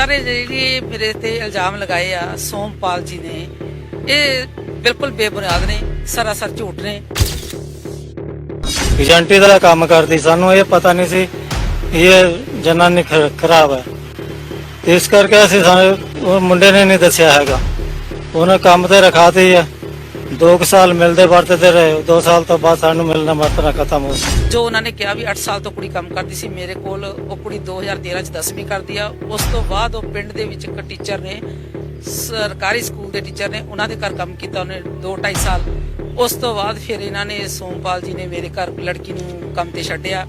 ਸਾਰੇ ਜਿਹੜੇ ਮੇਰੇ ਤੇ ਇਲਜ਼ਾਮ ਲਗਾਏ ਆ, ਸੋਮਪਾਲ ਜੀ ਨੇ, ਇਹ ਬਿਲਕੁਲ ਬੇਬੁਨਿਆਦ ਨੇ, ਸਰਾਸਰ ਝੂਠ ਨੇ। ਏਜੰਟੀ ਦਾ ਕੰਮ ਕਰਦੀ, ਸਾਨੂੰ ਇਹ ਪਤਾ ਨਹੀਂ ਸੀ ਇਹ ਜਨਾਨੀ ਖਰਾਬ ਹੈ। ਇਸ ਕਰਕੇ ਅਸੀਂ ਸਾਨੂੰ, ਉਹ ਮੁੰਡੇ ਨੇ ਨਹੀਂ ਦੱਸਿਆ ਹੈਗਾ। ਉਹਨੇ ਕੰਮ ਤੇ ਰਖਾਤੀ ਹੈ 2 ਸਾਲ ਮਿਲਦੇ ਵਰਤਦੇ ਰਹੇ 2 ਸਾਲ ਤੋਂ ਬਾਅਦ ਸਾਨੂੰ ਮਿਲਣਾ ਵਰਤਣਾ ਖਤਮ ਹੋ ਗਿਆ। ਜੋ ਉਹਨਾਂ ਨੇ ਕਿਹਾ ਵੀ 8 ਸਾਲ ਤੋਂ ਕੁੜੀ ਕੰਮ ਕਰਦੀ ਸੀ ਮੇਰੇ ਕੋਲ ਉਹ ਕੁੜੀ 2013 ਚ 10ਵੀਂ ਕਰਦੀ ਆ। ਉਸ ਤੋਂ ਬਾਅਦ ਉਹ ਪਿੰਡ ਦੇ ਵਿੱਚ ਇੱਕ ਟੀਚਰ ਨੇ ਸਰਕਾਰੀ ਸਕੂਲ ਦੇ ਟੀਚਰ ਨੇ ਉਹਨਾਂ ਦੇ ਘਰ ਕੰਮ ਕੀਤਾ ਉਹਨੇ 2 2.5 ਸਾਲ। ਉਸ ਤੋਂ ਬਾਅਦ ਫਿਰ ਇਹਨਾਂ ਨੇ ਸੋਮਪਾਲ ਜੀ ਨੇ ਮੇਰੇ ਘਰ ਲੜਕੀ ਨੂੰ ਕੰਮ ਤੇ ਛੱਡਿਆ।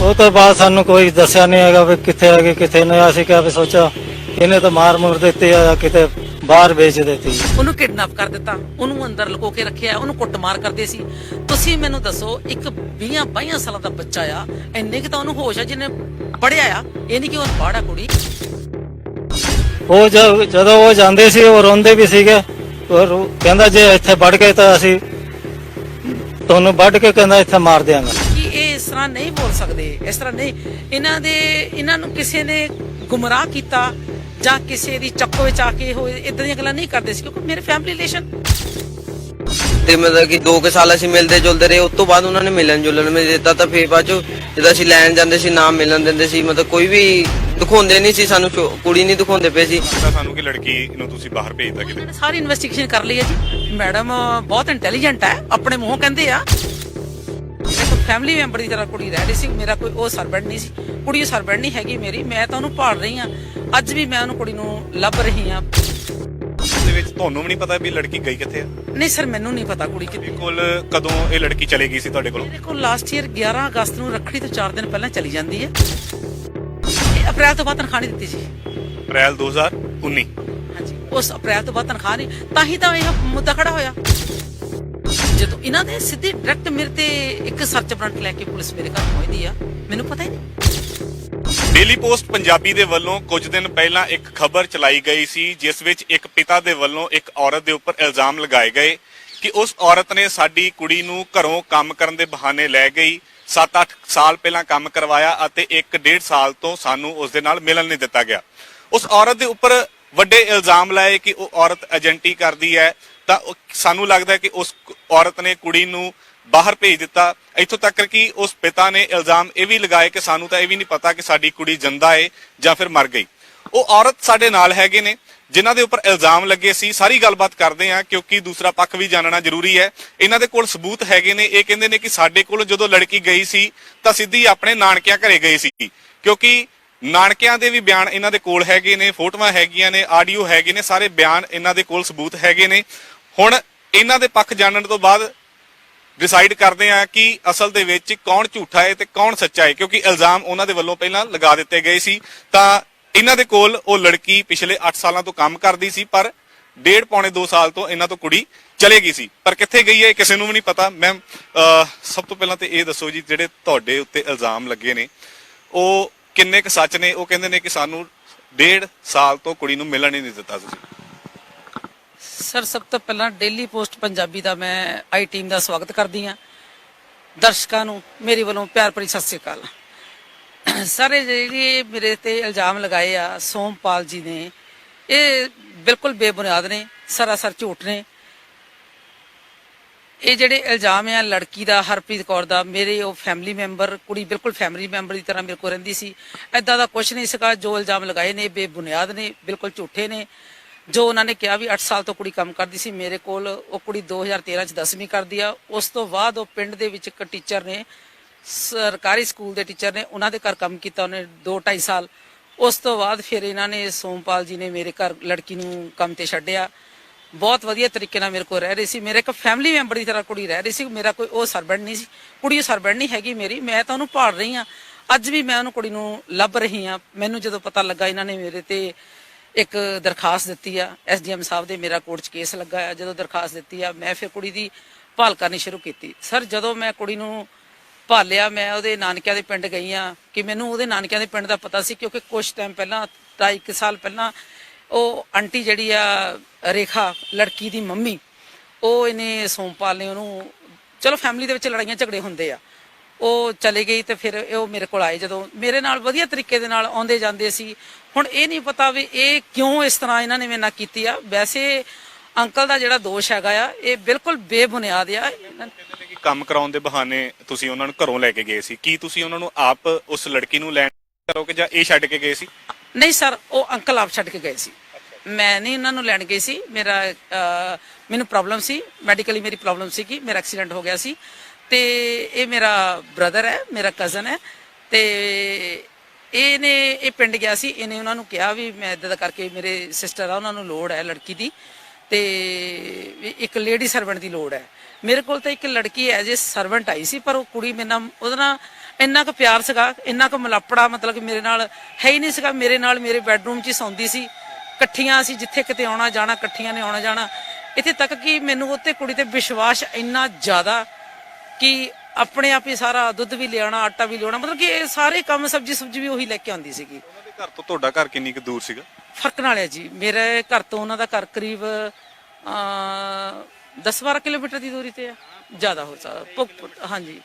ਉਹ ਤੋਂ ਬਾਅਦ ਸਾਨੂੰ ਕੋਈ ਦੱਸਿਆ ਨਹੀਂ ਹੈਗਾ ਵੀ ਕਿੱਥੇ ਹੈਗੇ ਕਿੱਥੇ ਨਹੀਂ ਅਸੀਂ ਕਿਹਾ ਵੀ ਸੋਚਾ ਇਹਨੇ ਤਾਂ ਮਾਰ ਮੁਰ ਦਿੱਤੀ ਆ ਕਿਤੇ ਬਾਹਰ ਵੇਚ ਦਿੱਤੀ। ਉਹਨੂੰ ਕਿਡਨੈਪ ਕਰ ਦਿੱਤਾ। ਉਹਨੂੰ ਅੰਦਰ ਲੁਕੋ ਕੇ ਰੱਖਿਆ ਉਹਨੂੰ ਕੁੱਟਮਾਰ ਕਰਦੇ ਸੀ। ਤੁਸੀਂ ਮੈਨੂੰ ਦੱਸੋ ਇੱਕ 20 22 ਸਾਲਾਂ ਦਾ ਬੱਚਾ ਆ ਇੰਨੇ ਕਿ ਤਾਂ ਉਹਨੂੰ ਹੋਸ਼ ਆ ਜਿਹਨੇ ਪੜਿਆ ਆ ਇਹ ਨਹੀਂ ਕਿ ਉਹ ਪੜਾ ਕੁੜੀ। ਉਹ ਜਦੋਂ ਉਹ ਜਾਂਦੇ ਸੀ ਉਹ ਰੋਂਦੇ ਵੀ ਸੀਗੇ। ਉਹ ਰੋ- ਕਹਿੰਦਾ ਜੇ ਇੱਥੇ ਵੜ ਗਏ ਤਾਂ ਅਸੀਂ ਤੁਹਾਨੂੰ ਵੱਢ ਕੇ ਕਹਿੰਦਾ ਇੱਥੇ ਮਾਰ ਦਿਆਂਗਾ। ਇਸ ਤਰ੍ਹਾਂ ਨਹੀਂ ਬੋਲ ਸਕਦੇ ਇਸ ਤਰ੍ਹਾਂ ਨਹੀਂ। ਇਹਨਾਂ ਦੇ ਇਹਨਾਂ ਨੂੰ ਕਿਸੇ ਨੇ ਗੁੰਮਰਾਹ ਕੀਤਾ ਜਾਂ ਕਿਸੇ ਦੀ ਚੱਕੋ ਵਿੱਚ ਆ ਕੇ ਹੋਏ ਇਦਾਂ ਦੀਆਂ ਗੱਲਾਂ ਨਹੀਂ ਕਰਦੇ ਸੀ ਕਿਉਂਕਿ ਮੇਰੇ ਫੈਮਿਲੀ ਰਿਲੇਸ਼ਨ ਤੇ ਮਤਲਬ ਕਿ 2 ਕੁ ਸਾਲ ਅਸੀਂ ਮਿਲਦੇ ਜੁਲਦੇ ਰਹੇ ਉਸ ਤੋਂ ਬਾਅਦ ਉਹਨਾਂ ਨੇ ਮਿਲਣ ਜੁਲਣ ਵਿੱਚ ਦਿੱਤਾ ਤਾਂ ਫੇਰ ਬਾਅਦ ਚੋਂ ਜਦੋਂ ਅਸੀਂ ਲੈਣ ਜਾਂਦੇ ਸੀ ਨਾਮ ਮਿਲਣ ਦਿੰਦੇ ਸੀ ਮਤਲਬ ਕੋਈ ਵੀ ਦਿਖਾਉਂਦੇ ਨਹੀਂ ਸੀ ਸਾਨੂੰ ਕੁੜੀ ਨਹੀਂ ਦਿਖਾਉਂਦੇ ਪਏ ਸੀ। ਸਾਨੂੰ ਕਿ ਲੜਕੀ ਨੂੰ ਤੁਸੀਂ ਬਾਹਰ ਭੇਜਦਾ ਕਿਤੇ। ਸਾਰੀ ਇਨਵੈਸਟੀਗੇਸ਼ਨ ਕਰ ਲਈ ਹੈ ਜੀ। ਮੈਡਮ ਬਹੁਤ ਇੰਟੈਲੀਜੈਂਟ ਹੈ ਆਪਣੇ ਮੂੰਹੋਂ ਕਹਿੰਦੇ ਆ। ਫੈਮਿਲੀ ਮੈਂਬਰ ਦੀ ਤਰ੍ਹਾਂ ਕੁੜੀ ਰਹਿ ਰਹੀ ਸੀ ਮੇਰਾ ਕੋਈ ਉਹ ਸਰਵੈਂਟ ਨਹੀਂ ਸੀ। ਕੁੜੀ ਸਰਵੈਂਟ ਨਹੀਂ ਹੈਗੀ ਮੇਰੀ ਮੈਂ ਤਾਂ ਉਹਨੂੰ ਭਾਲ ਰਹੀ ਆ ਅੱਜ ਵੀ ਮੈਂ ਉਹਨੂੰ ਕੁੜੀ ਨੂੰ ਲੱਭ ਰਹੀ ਆ ਦੇ ਵਿੱਚ ਤੁਹਾਨੂੰ ਵੀ ਨਹੀਂ ਪਤਾ ਵੀ ਲੜਕੀ ਗਈ ਕਿੱਥੇ ਆ? ਨਹੀਂ ਸਰ ਮੈਨੂੰ ਨਹੀਂ ਪਤਾ ਕੁੜੀ ਕਿੱਥੇ। ਤੁਹਾਡੇ ਕੋਲ ਕਦੋਂ ਇਹ ਲੜਕੀ ਚਲੇ ਗਈ ਸੀ ਤੁਹਾਡੇ ਕੋਲੋਂ? ਮੇਰੇ ਕੋਲ ਲਾਸਟ ਈਅਰ 11 ਅਗਸਤ ਨੂੰ ਰੱਖੜੀ ਤੋਂ 4 ਦਿਨ ਪਹਿਲਾਂ ਚਲੀ ਜਾਂਦੀ ਹੈ। ਇਹ ਅਪ੍ਰੈਲ ਤੋਂ ਬਾਅਦ ਤਨਖਾਹ ਨਹੀਂ ਦਿੱਤੀ ਸੀ ਅਪ੍ਰੈਲ 2019 ਹਾਂਜੀ ਉਸ ਅਪ੍ਰੈਲ ਤੋਂ ਬਾਅਦ ਤਨਖਾਹ ਨਹੀਂ। ਤਾਂ ਹੀ ਤਾਂ ਇਹ ਮੁੱਦਾ ਖੜਾ ਹੋਇਆ। ਜਦੋਂ ਇਹਨਾਂ ਦੇ ਸਿੱਧੀ ਡਾਇਰੈਕਟ ਮੇਰੇ ਤੇ ਇੱਕ ਸਰਚ ਵਾਰੰਟ ਲੈ ਕੇ ਪੁਲਿਸ ਮੇਰੇ ਘਰ ਪਹੁੰਚਦੀ ਆ, ਮੈਨੂੰ ਪਤਾ ਹੀ ਨਹੀਂ। ਡੇਲੀ ਪੋਸਟ ਪੰਜਾਬੀ ਦੇ ਵੱਲੋਂ ਕੁਝ ਦਿਨ ਪਹਿਲਾਂ ਇੱਕ ਖਬਰ ਚਲਾਈ ਗਈ ਸੀ, ਜਿਸ ਵਿੱਚ ਇੱਕ ਪਿਤਾ ਦੇ ਵੱਲੋਂ ਇੱਕ ਔਰਤ ਦੇ ਉੱਪਰ ਇਲਜ਼ਾਮ ਲਗਾਏ ਗਏ ਕਿ ਉਸ ਔਰਤ ਨੇ ਸਾਡੀ ਕੁੜੀ ਨੂੰ ਘਰੋਂ ਕੰਮ ਕਰਨ ਦੇ ਬਹਾਨੇ ਲੈ ਗਈ। 7-8 ਸਾਲ ਪਹਿਲਾਂ ਕੰਮ ਕਰਵਾਇਆ ਅਤੇ 1.5 ਸਾਲ ਤੋਂ ਸਾਨੂੰ ਉਸ ਦੇ ਨਾਲ ਮਿਲਣ ਨਹੀਂ ਦਿੱਤਾ ਗਿਆ। ਉਸ ਔਰਤ ਦੇ ਉੱਪਰ ਵੱਡੇ ਇਲਜ਼ਾਮ ਲਾਏ ਕਿ ਉਹ ਔਰਤ ਏਜੰਟੀ ਕਰਦੀ ਹੈ। ਤਾਂ ਸਾਨੂੰ ਲੱਗਦਾ ਕਿ ਉਸ ਔਰਤ ਨੇ ਕੁੜੀ ਨੂੰ ਬਾਹਰ ਭੇਜ ਦਿੱਤਾ। ਇੱਥੋਂ ਤੱਕ ਕਿ ਉਸ ਪਿਤਾ ਨੇ ਇਲਜ਼ਾਮ ਇਹ ਵੀ ਲਗਾਏ ਕਿ ਸਾਨੂੰ ਤਾਂ ਇਹ ਵੀ ਨਹੀਂ ਪਤਾ ਕਿ ਸਾਡੀ ਕੁੜੀ ਜਿੰਦਾ ਹੈ ਜਾਂ ਫਿਰ ਮਰ ਗਈ। ਉਹ ਔਰਤ ਸਾਡੇ ਨਾਲ ਹੈਗੇ ਨੇ, ਜਿਨ੍ਹਾਂ ਦੇ ਉੱਪਰ ਇਲਜ਼ਾਮ ਲੱਗੇ ਸੀ। ਸਾਰੀ ਗੱਲਬਾਤ ਕਰਦੇ ਆ ਕਿਉਂਕਿ ਦੂਸਰਾ ਪੱਖ ਵੀ ਜਾਣਨਾ ਜ਼ਰੂਰੀ ਹੈ। ਇਹਨਾਂ ਦੇ ਕੋਲ ਸਬੂਤ ਹੈਗੇ ਨੇ। ਇਹ ਕਹਿੰਦੇ ਨੇ ਕਿ ਸਾਡੇ ਕੋਲ ਜਦੋਂ ਲੜਕੀ ਗਈ ਸੀ, ਤਾਂ ਸਿੱਧੀ ਆਪਣੇ ਨਾਨਕਿਆਂ ਘਰੇ ਗਈ ਸੀ। ਕਿਉਂਕਿ ਨਾਨਕਿਆਂ ਦੇ ਵੀ ਬਿਆਨ ਇਹਨਾਂ ਦੇ ਕੋਲ ਹੈਗੇ ਨੇ, ਫੋਟੋਆਂ ਹੈਗੀਆਂ ਨੇ, ਆਡੀਓ ਹੈਗੇ ਨੇ, ਸਾਰੇ ਬਿਆਨ ਇਹਨਾਂ ਦੇ ਕੋਲ ਸਬੂਤ ਹੈਗੇ ਨੇ। ਹੁਣ ਇਹਨਾਂ ਦੇ ਪੱਖ ਜਾਣਨ ਤੋਂ ਬਾਅਦ ਡਿਸਾਈਡ ਕਰਦੇ ਆ ਕਿ ਅਸਲ ਦੇ ਵਿੱਚ ਕੌਣ ਝੂਠਾ ਹੈ ਤੇ ਕੌਣ ਸੱਚਾ ਹੈ, ਕਿਉਂਕਿ ਇਲਜ਼ਾਮ ਉਹਨਾਂ ਦੇ ਵੱਲੋਂ ਪਹਿਲਾਂ ਲਗਾ ਦਿੱਤੇ ਗਏ ਸੀ। ਤਾਂ ਇਹਨਾਂ ਦੇ ਕੋਲ ਉਹ ਲੜਕੀ ਪਿਛਲੇ 8 ਸਾਲਾਂ ਤੋਂ ਕੰਮ ਕਰਦੀ ਸੀ, ਪਰ ਡੇਢ ਪੌਣੇ 2 ਸਾਲ ਤੋਂ ਇਹਨਾਂ ਤੋਂ ਕੁੜੀ ਚਲੇ ਗਈ ਸੀ। ਪਰ ਕਿੱਥੇ ਗਈ ਹੈ ਕਿਸੇ ਨੂੰ ਵੀ ਨਹੀਂ ਪਤਾ। ਮੈਮ ਸਭ ਤੋਂ ਪਹਿਲਾਂ ਤੇ ਇਹ ਦੱਸੋ ਜੀ, ਜਿਹੜੇ ਤੁਹਾਡੇ ਉੱਤੇ ਇਲਜ਼ਾਮ ਲੱਗੇ ਨੇ, ਉਹ ਕਿੰਨੇ ਕੁ ਸੱਚ ਨੇ? ਉਹ ਕਹਿੰਦੇ ਨੇ ਕਿ ਸਾਨੂੰ ਡੇਢ ਸਾਲ ਤੋਂ ਕੁੜੀ ਨੂੰ ਮਿਲਣ ਹੀ ਨਹੀਂ ਦਿੱਤਾ ਤੁਸੀਂ। ਸਰ, ਸਭ ਤੋਂ ਪਹਿਲਾਂ ਡੇਲੀ ਪੋਸਟ ਪੰਜਾਬੀ ਦਾ ਮੈਂ ਆਈ ਟੀਮ ਦਾ ਸਵਾਗਤ ਕਰਦੀ ਆ ਦਰਸ਼ਕਾਂ ਨੂੰ, ਮੇਰੀ ਵੱਲੋਂ ਪਿਆਰ ਭਰੀ ਸਤਿ ਸ੍ਰੀ ਅਕਾਲ। ਸਰ ਜਿਹੜੇ ਮੇਰੇ ਤੇ ਇਲਜ਼ਾਮ ਲਗਾਏ ਆ, ਸੋਮਪਾਲ ਜੀ ਨੇ, ਇਹ ਬਿਲਕੁਲ ਬੇਬੁਨਿਆਦ ਨੇ, ਸਰਾਸਰ ਝੂਠ ਨੇ। ਇਹ ਜਿਹੜੇ ਇਲਜ਼ਾਮ ਆ, ਲੜਕੀ ਦਾ, ਹਰਪ੍ਰੀਤ ਕੌਰ ਦਾ, ਮੇਰੇ ਉਹ ਫੈਮਿਲੀ ਮੈਂਬਰ ਕੁੜੀ ਬਿਲਕੁਲ ਫੈਮਿਲੀ ਮੈਂਬਰ ਦੀ ਤਰ੍ਹਾਂ ਮੇਰੇ ਕੋਲ ਰਹਿੰਦੀ ਸੀ। ਐਦਾਂ ਦਾ ਕੁਝ ਨਹੀਂ ਸੀਗਾ, ਜੋ ਇਲਜ਼ਾਮ ਲਗਾਏ ਨੇ ਬੇਬੁਨਿਆਦ ਨੇ, ਬਿਲਕੁਲ ਝੂਠੇ ਨੇ। ਜੋ ਉਹਨਾਂ ਨੇ ਕਿਹਾ ਵੀ 8 ਸਾਲ ਤੋਂ ਕੁੜੀ ਕੰਮ ਕਰਦੀ ਸੀ, ਮੇਰੇ ਕੋਲ ਉਹ ਕੁੜੀ 2013 ਚ 10ਵੀਂ ਕਰਦੀ ਆ। ਉਸ ਤੋਂ ਬਾਅਦ ਉਹ ਪਿੰਡ ਦੇ ਵਿੱਚ ਇੱਕ ਟੀਚਰ ਨੇ, ਸਰਕਾਰੀ ਸਕੂਲ ਦੇ ਟੀਚਰ ਨੇ, ਉਹਨਾਂ ਦੇ ਘਰ ਕੰਮ ਕੀਤਾ ਉਹਨੇ 2 2.5 ਸਾਲ। ਉਸ ਤੋਂ ਬਾਅਦ ਫਿਰ ਇਹਨਾਂ ਨੇ ਸੋਮਪਾਲ ਜੀ ਨੇ ਮੇਰੇ ਘਰ ਲੜਕੀ ਨੂੰ ਕੰਮ ਤੇ ਛੱਡਿਆ। ਬਹੁਤ ਵਧੀਆ ਤਰੀਕੇ ਨਾਲ ਮੇਰੇ ਕੋਲ ਰਹਿ ਰਹੀ ਸੀ। ਮੇਰੇ ਇੱਕ ਫੈਮਿਲੀ ਮੈਂਬਰ ਦੀ ਤਰ੍ਹਾਂ ਕੁੜੀ ਰਹਿ ਰਹੀ ਸੀ। ਮੇਰਾ ਕੋਈ ਉਹ ਸਰਵੈਂਟ ਨਹੀਂ ਸੀ। ਕੁੜੀ ਉਹ ਸਰਵੈਂਟ ਨਹੀਂ ਹੈਗੀ ਮੇਰੀ। ਮੈਂ ਤਾਂ ਉਹਨੂੰ ਭਾਲ ਰਹੀ ਆ ਅੱਜ ਵੀ ਮੈਂ ਉਹਨੂੰ ਕੁੜੀ ਨੂੰ ਲੱਭ ਰਹੀ ਆ ਮੈਨੂੰ ਜਦੋਂ ਪਤਾ ਲੱਗਾ ਇਹਨਾਂ ਨੇ ਮੇਰੇ ਤੇ ਇੱਕ ਦਰਖਾਸਤ ਦਿੱਤੀ ਆ ਐਸਡੀਐਮ ਸਾਹਿਬ ਦੇ ਮੇਰਾ ਕੋਰਟ 'ਚ ਕੇਸ ਲੱਗਾ ਆ। ਜਦੋਂ ਦਰਖਾਸਤ ਦਿੱਤੀ ਆ, ਮੈਂ ਫਿਰ ਕੁੜੀ ਦੀ ਭਾਲ ਕਰਨੀ ਸ਼ੁਰੂ ਕੀਤੀ। ਸਰ, ਜਦੋਂ ਮੈਂ ਕੁੜੀ ਨੂੰ ਭਾਲਿਆ, ਮੈਂ ਉਹਦੇ ਨਾਨਕਿਆਂ ਦੇ ਪਿੰਡ ਗਈ ਆ, ਕਿ ਮੈਨੂੰ ਉਹਦੇ ਨਾਨਕਿਆਂ ਦੇ ਪਿੰਡ ਦਾ ਪਤਾ ਸੀ, ਕਿਉਂਕਿ ਕੁਝ ਟਾਈਮ ਪਹਿਲਾਂ ਢਾਈ ਕੁ ਸਾਲ ਪਹਿਲਾਂ, ਉਹ ਆਂਟੀ ਜਿਹੜੀ ਆ, ਰੇਖਾ, ਲੜਕੀ ਦੀ ਮੰਮੀ, ਉਹ ਇਹਨੇ ਸੋਮਪਾਲ ਨੇ ਉਹਨੂੰ, ਚਲੋ ਫੈਮਿਲੀ ਦੇ ਵਿੱਚ ਲੜਾਈਆਂ ਝਗੜੇ ਹੁੰਦੇ ਆ। ਉਹ ਚਲੇ ਗਈ ਤੇ ਫਿਰ ਉਹ ਮੇਰੇ ਕੋਲ ਆਏ ਜਦੋਂ। ਮੇਰੇ ਨਾਲ ਵਧੀਆ ਤਰੀਕੇ ਦੇ ਨਾਲ ਆਉਂਦੇ ਜਾਂਦੇ ਸੀ। ਹੁਣ ਇਹ ਨਹੀਂ ਪਤਾ ਵੀ ਇਹ ਕਿਉਂ ਇਸ ਤਰ੍ਹਾਂ ਇਹਨਾਂ ਨੇ ਮੇਰੇ ਨਾਲ ਕੀਤੀ ਆ। ਵੈਸੇ ਅੰਕਲ ਦਾ ਜਿਹੜਾ ਦੋਸ਼ ਹੈਗਾ ਆ ਇਹ ਬਿਲਕੁਲ ਬੇਬੁਨਿਆਦ ਆ। ਕੰਮ ਕਰਾਉਣ ਦੇ ਬਹਾਨੇ ਤੁਸੀਂ ਉਹਨਾਂ ਨੂੰ ਘਰੋਂ ਲੈ ਕੇ ਗਏ ਸੀ। ਕੀ ਤੁਸੀਂ ਉਹਨਾਂ ਨੂੰ ਆਪ ਉਸ ਲੜਕੀ ਨੂੰ ਲੈਣ ਕਰੋਗੇ ਜਾਂ ਇਹ ਛੱਡ ਕੇ ਗਏ ਸੀ? ਨਹੀਂ ਸਰ ਉਹ ਅੰਕਲ ਆਪ ਛੱਡ ਕੇ ਗਏ ਸੀ। ਮੈਂ ਨਹੀਂ ਉਹਨਾਂ ਨੂੰ ਲੈਣ ਗਈ ਸੀ। ਮੇਰਾ ਮੈਨੂੰ ਪ੍ਰੋਬਲਮ ਸੀ। ਮੈਡੀਕਲੀ ਮੇਰੀ ਪ੍ਰੋਬਲਮ ਸੀ ਕਿ ਮੇਰਾ ਐਕਸੀਡੈਂਟ ਹੋ ਗਿਆ ਸੀ। ਤੇ ਇਹ ਮੇਰਾ ਬ੍ਰਦਰ ਹੈ, ਮੇਰਾ ਕਜ਼ਨ ਹੈ ਤੇ ਇਹਨੇ, ਇਹ ਪਿੰਡ ਗਿਆ ਸੀ, ਇਹਨੇ ਉਹਨਾਂ ਨੂੰ ਕਿਹਾ ਵੀ ਮੈਂ ਇਦਾਂ ਦਾ ਕਰਕੇ ਮੇਰੇ ਸਿਸਟਰ ਆ, ਉਹਨਾਂ ਨੂੰ ਲੋੜ ਹੈ ਲੜਕੀ ਦੀ ਤੇ ਇੱਕ ਲੇਡੀ ਸਰਵੈਂਟ ਦੀ ਲੋੜ ਹੈ। ਮੇਰੇ ਕੋਲ ਤਾਂ ਇੱਕ ਲੜਕੀ ਐਜ਼ ਏ ਸਰਵੈਂਟ ਆਈ ਸੀ, ਪਰ ਉਹ ਕੁੜੀ ਮੇਰੇ ਨਾਲ, ਉਹਦੇ ਨਾਲ ਇੰਨਾ ਕੁ ਪਿਆਰ ਸੀਗਾ, ਇੰਨਾ ਕੁ ਮਲਾਪੜਾ, ਮਤਲਬ ਕਿ ਮੇਰੇ ਨਾਲ ਹੈ ਹੀ ਨਹੀਂ ਸੀਗਾ, ਮੇਰੇ ਨਾਲ ਮੇਰੇ ਬੈੱਡਰੂਮ 'ਚ ਹੀ ਸੌਂਦੀ ਸੀ, ਇਕੱਠੀਆਂ ਅਸੀਂ ਜਿੱਥੇ ਕਿਤੇ ਆਉਣਾ ਜਾਣਾ, ਇਕੱਠੀਆਂ ਨੇ ਆਉਣਾ ਜਾਣਾ। ਇੱਥੇ ਤੱਕ ਕਿ ਮੈਨੂੰ ਉੱਤੇ ਕੁੜੀ ਤੇ ਵਿਸ਼ਵਾਸ ਇੰਨਾ ਜ਼ਿਆਦਾ ਕਿ ਆਪਣੇ ਆਪ ਹੀ ਸਾਰਾ ਦੁੱਧ ਵੀ ਲਿਆਉਣਾ ਆਟਾ ਵੀ ਲਿਆਉਣਾ ਮਤਲਬ ਕਿ ਇਹ ਸਾਰੇ ਕੰਮ ਸਬਜੀ ਸੁਬਜੀ ਵੀ ਉਹੀ ਲੈ ਕੇ ਆਉਂਦੀ ਸੀਗੀ। ਉਹਨਾਂ ਦੇ ਘਰ ਤੋਂ ਤੁਹਾਡਾ ਘਰ ਕਿੰਨੀ ਕੁ ਦੂਰ ਸੀਗਾ? ਫ਼ਰਕ ਨਾਲ ਹੈ ਜੀ। ਮੇਰੇ ਘਰ ਤੋਂ ਉਹਨਾਂ ਦਾ ਘਰ ਕਰੀਬ 10-12 ਕਿਲੋਮੀਟਰ ਦੀ ਦੂਰੀ ਤੇ ਆ ਜ਼ਿਆਦਾ ਹੋ ਸਕਦਾ। ਹਾਂਜੀ।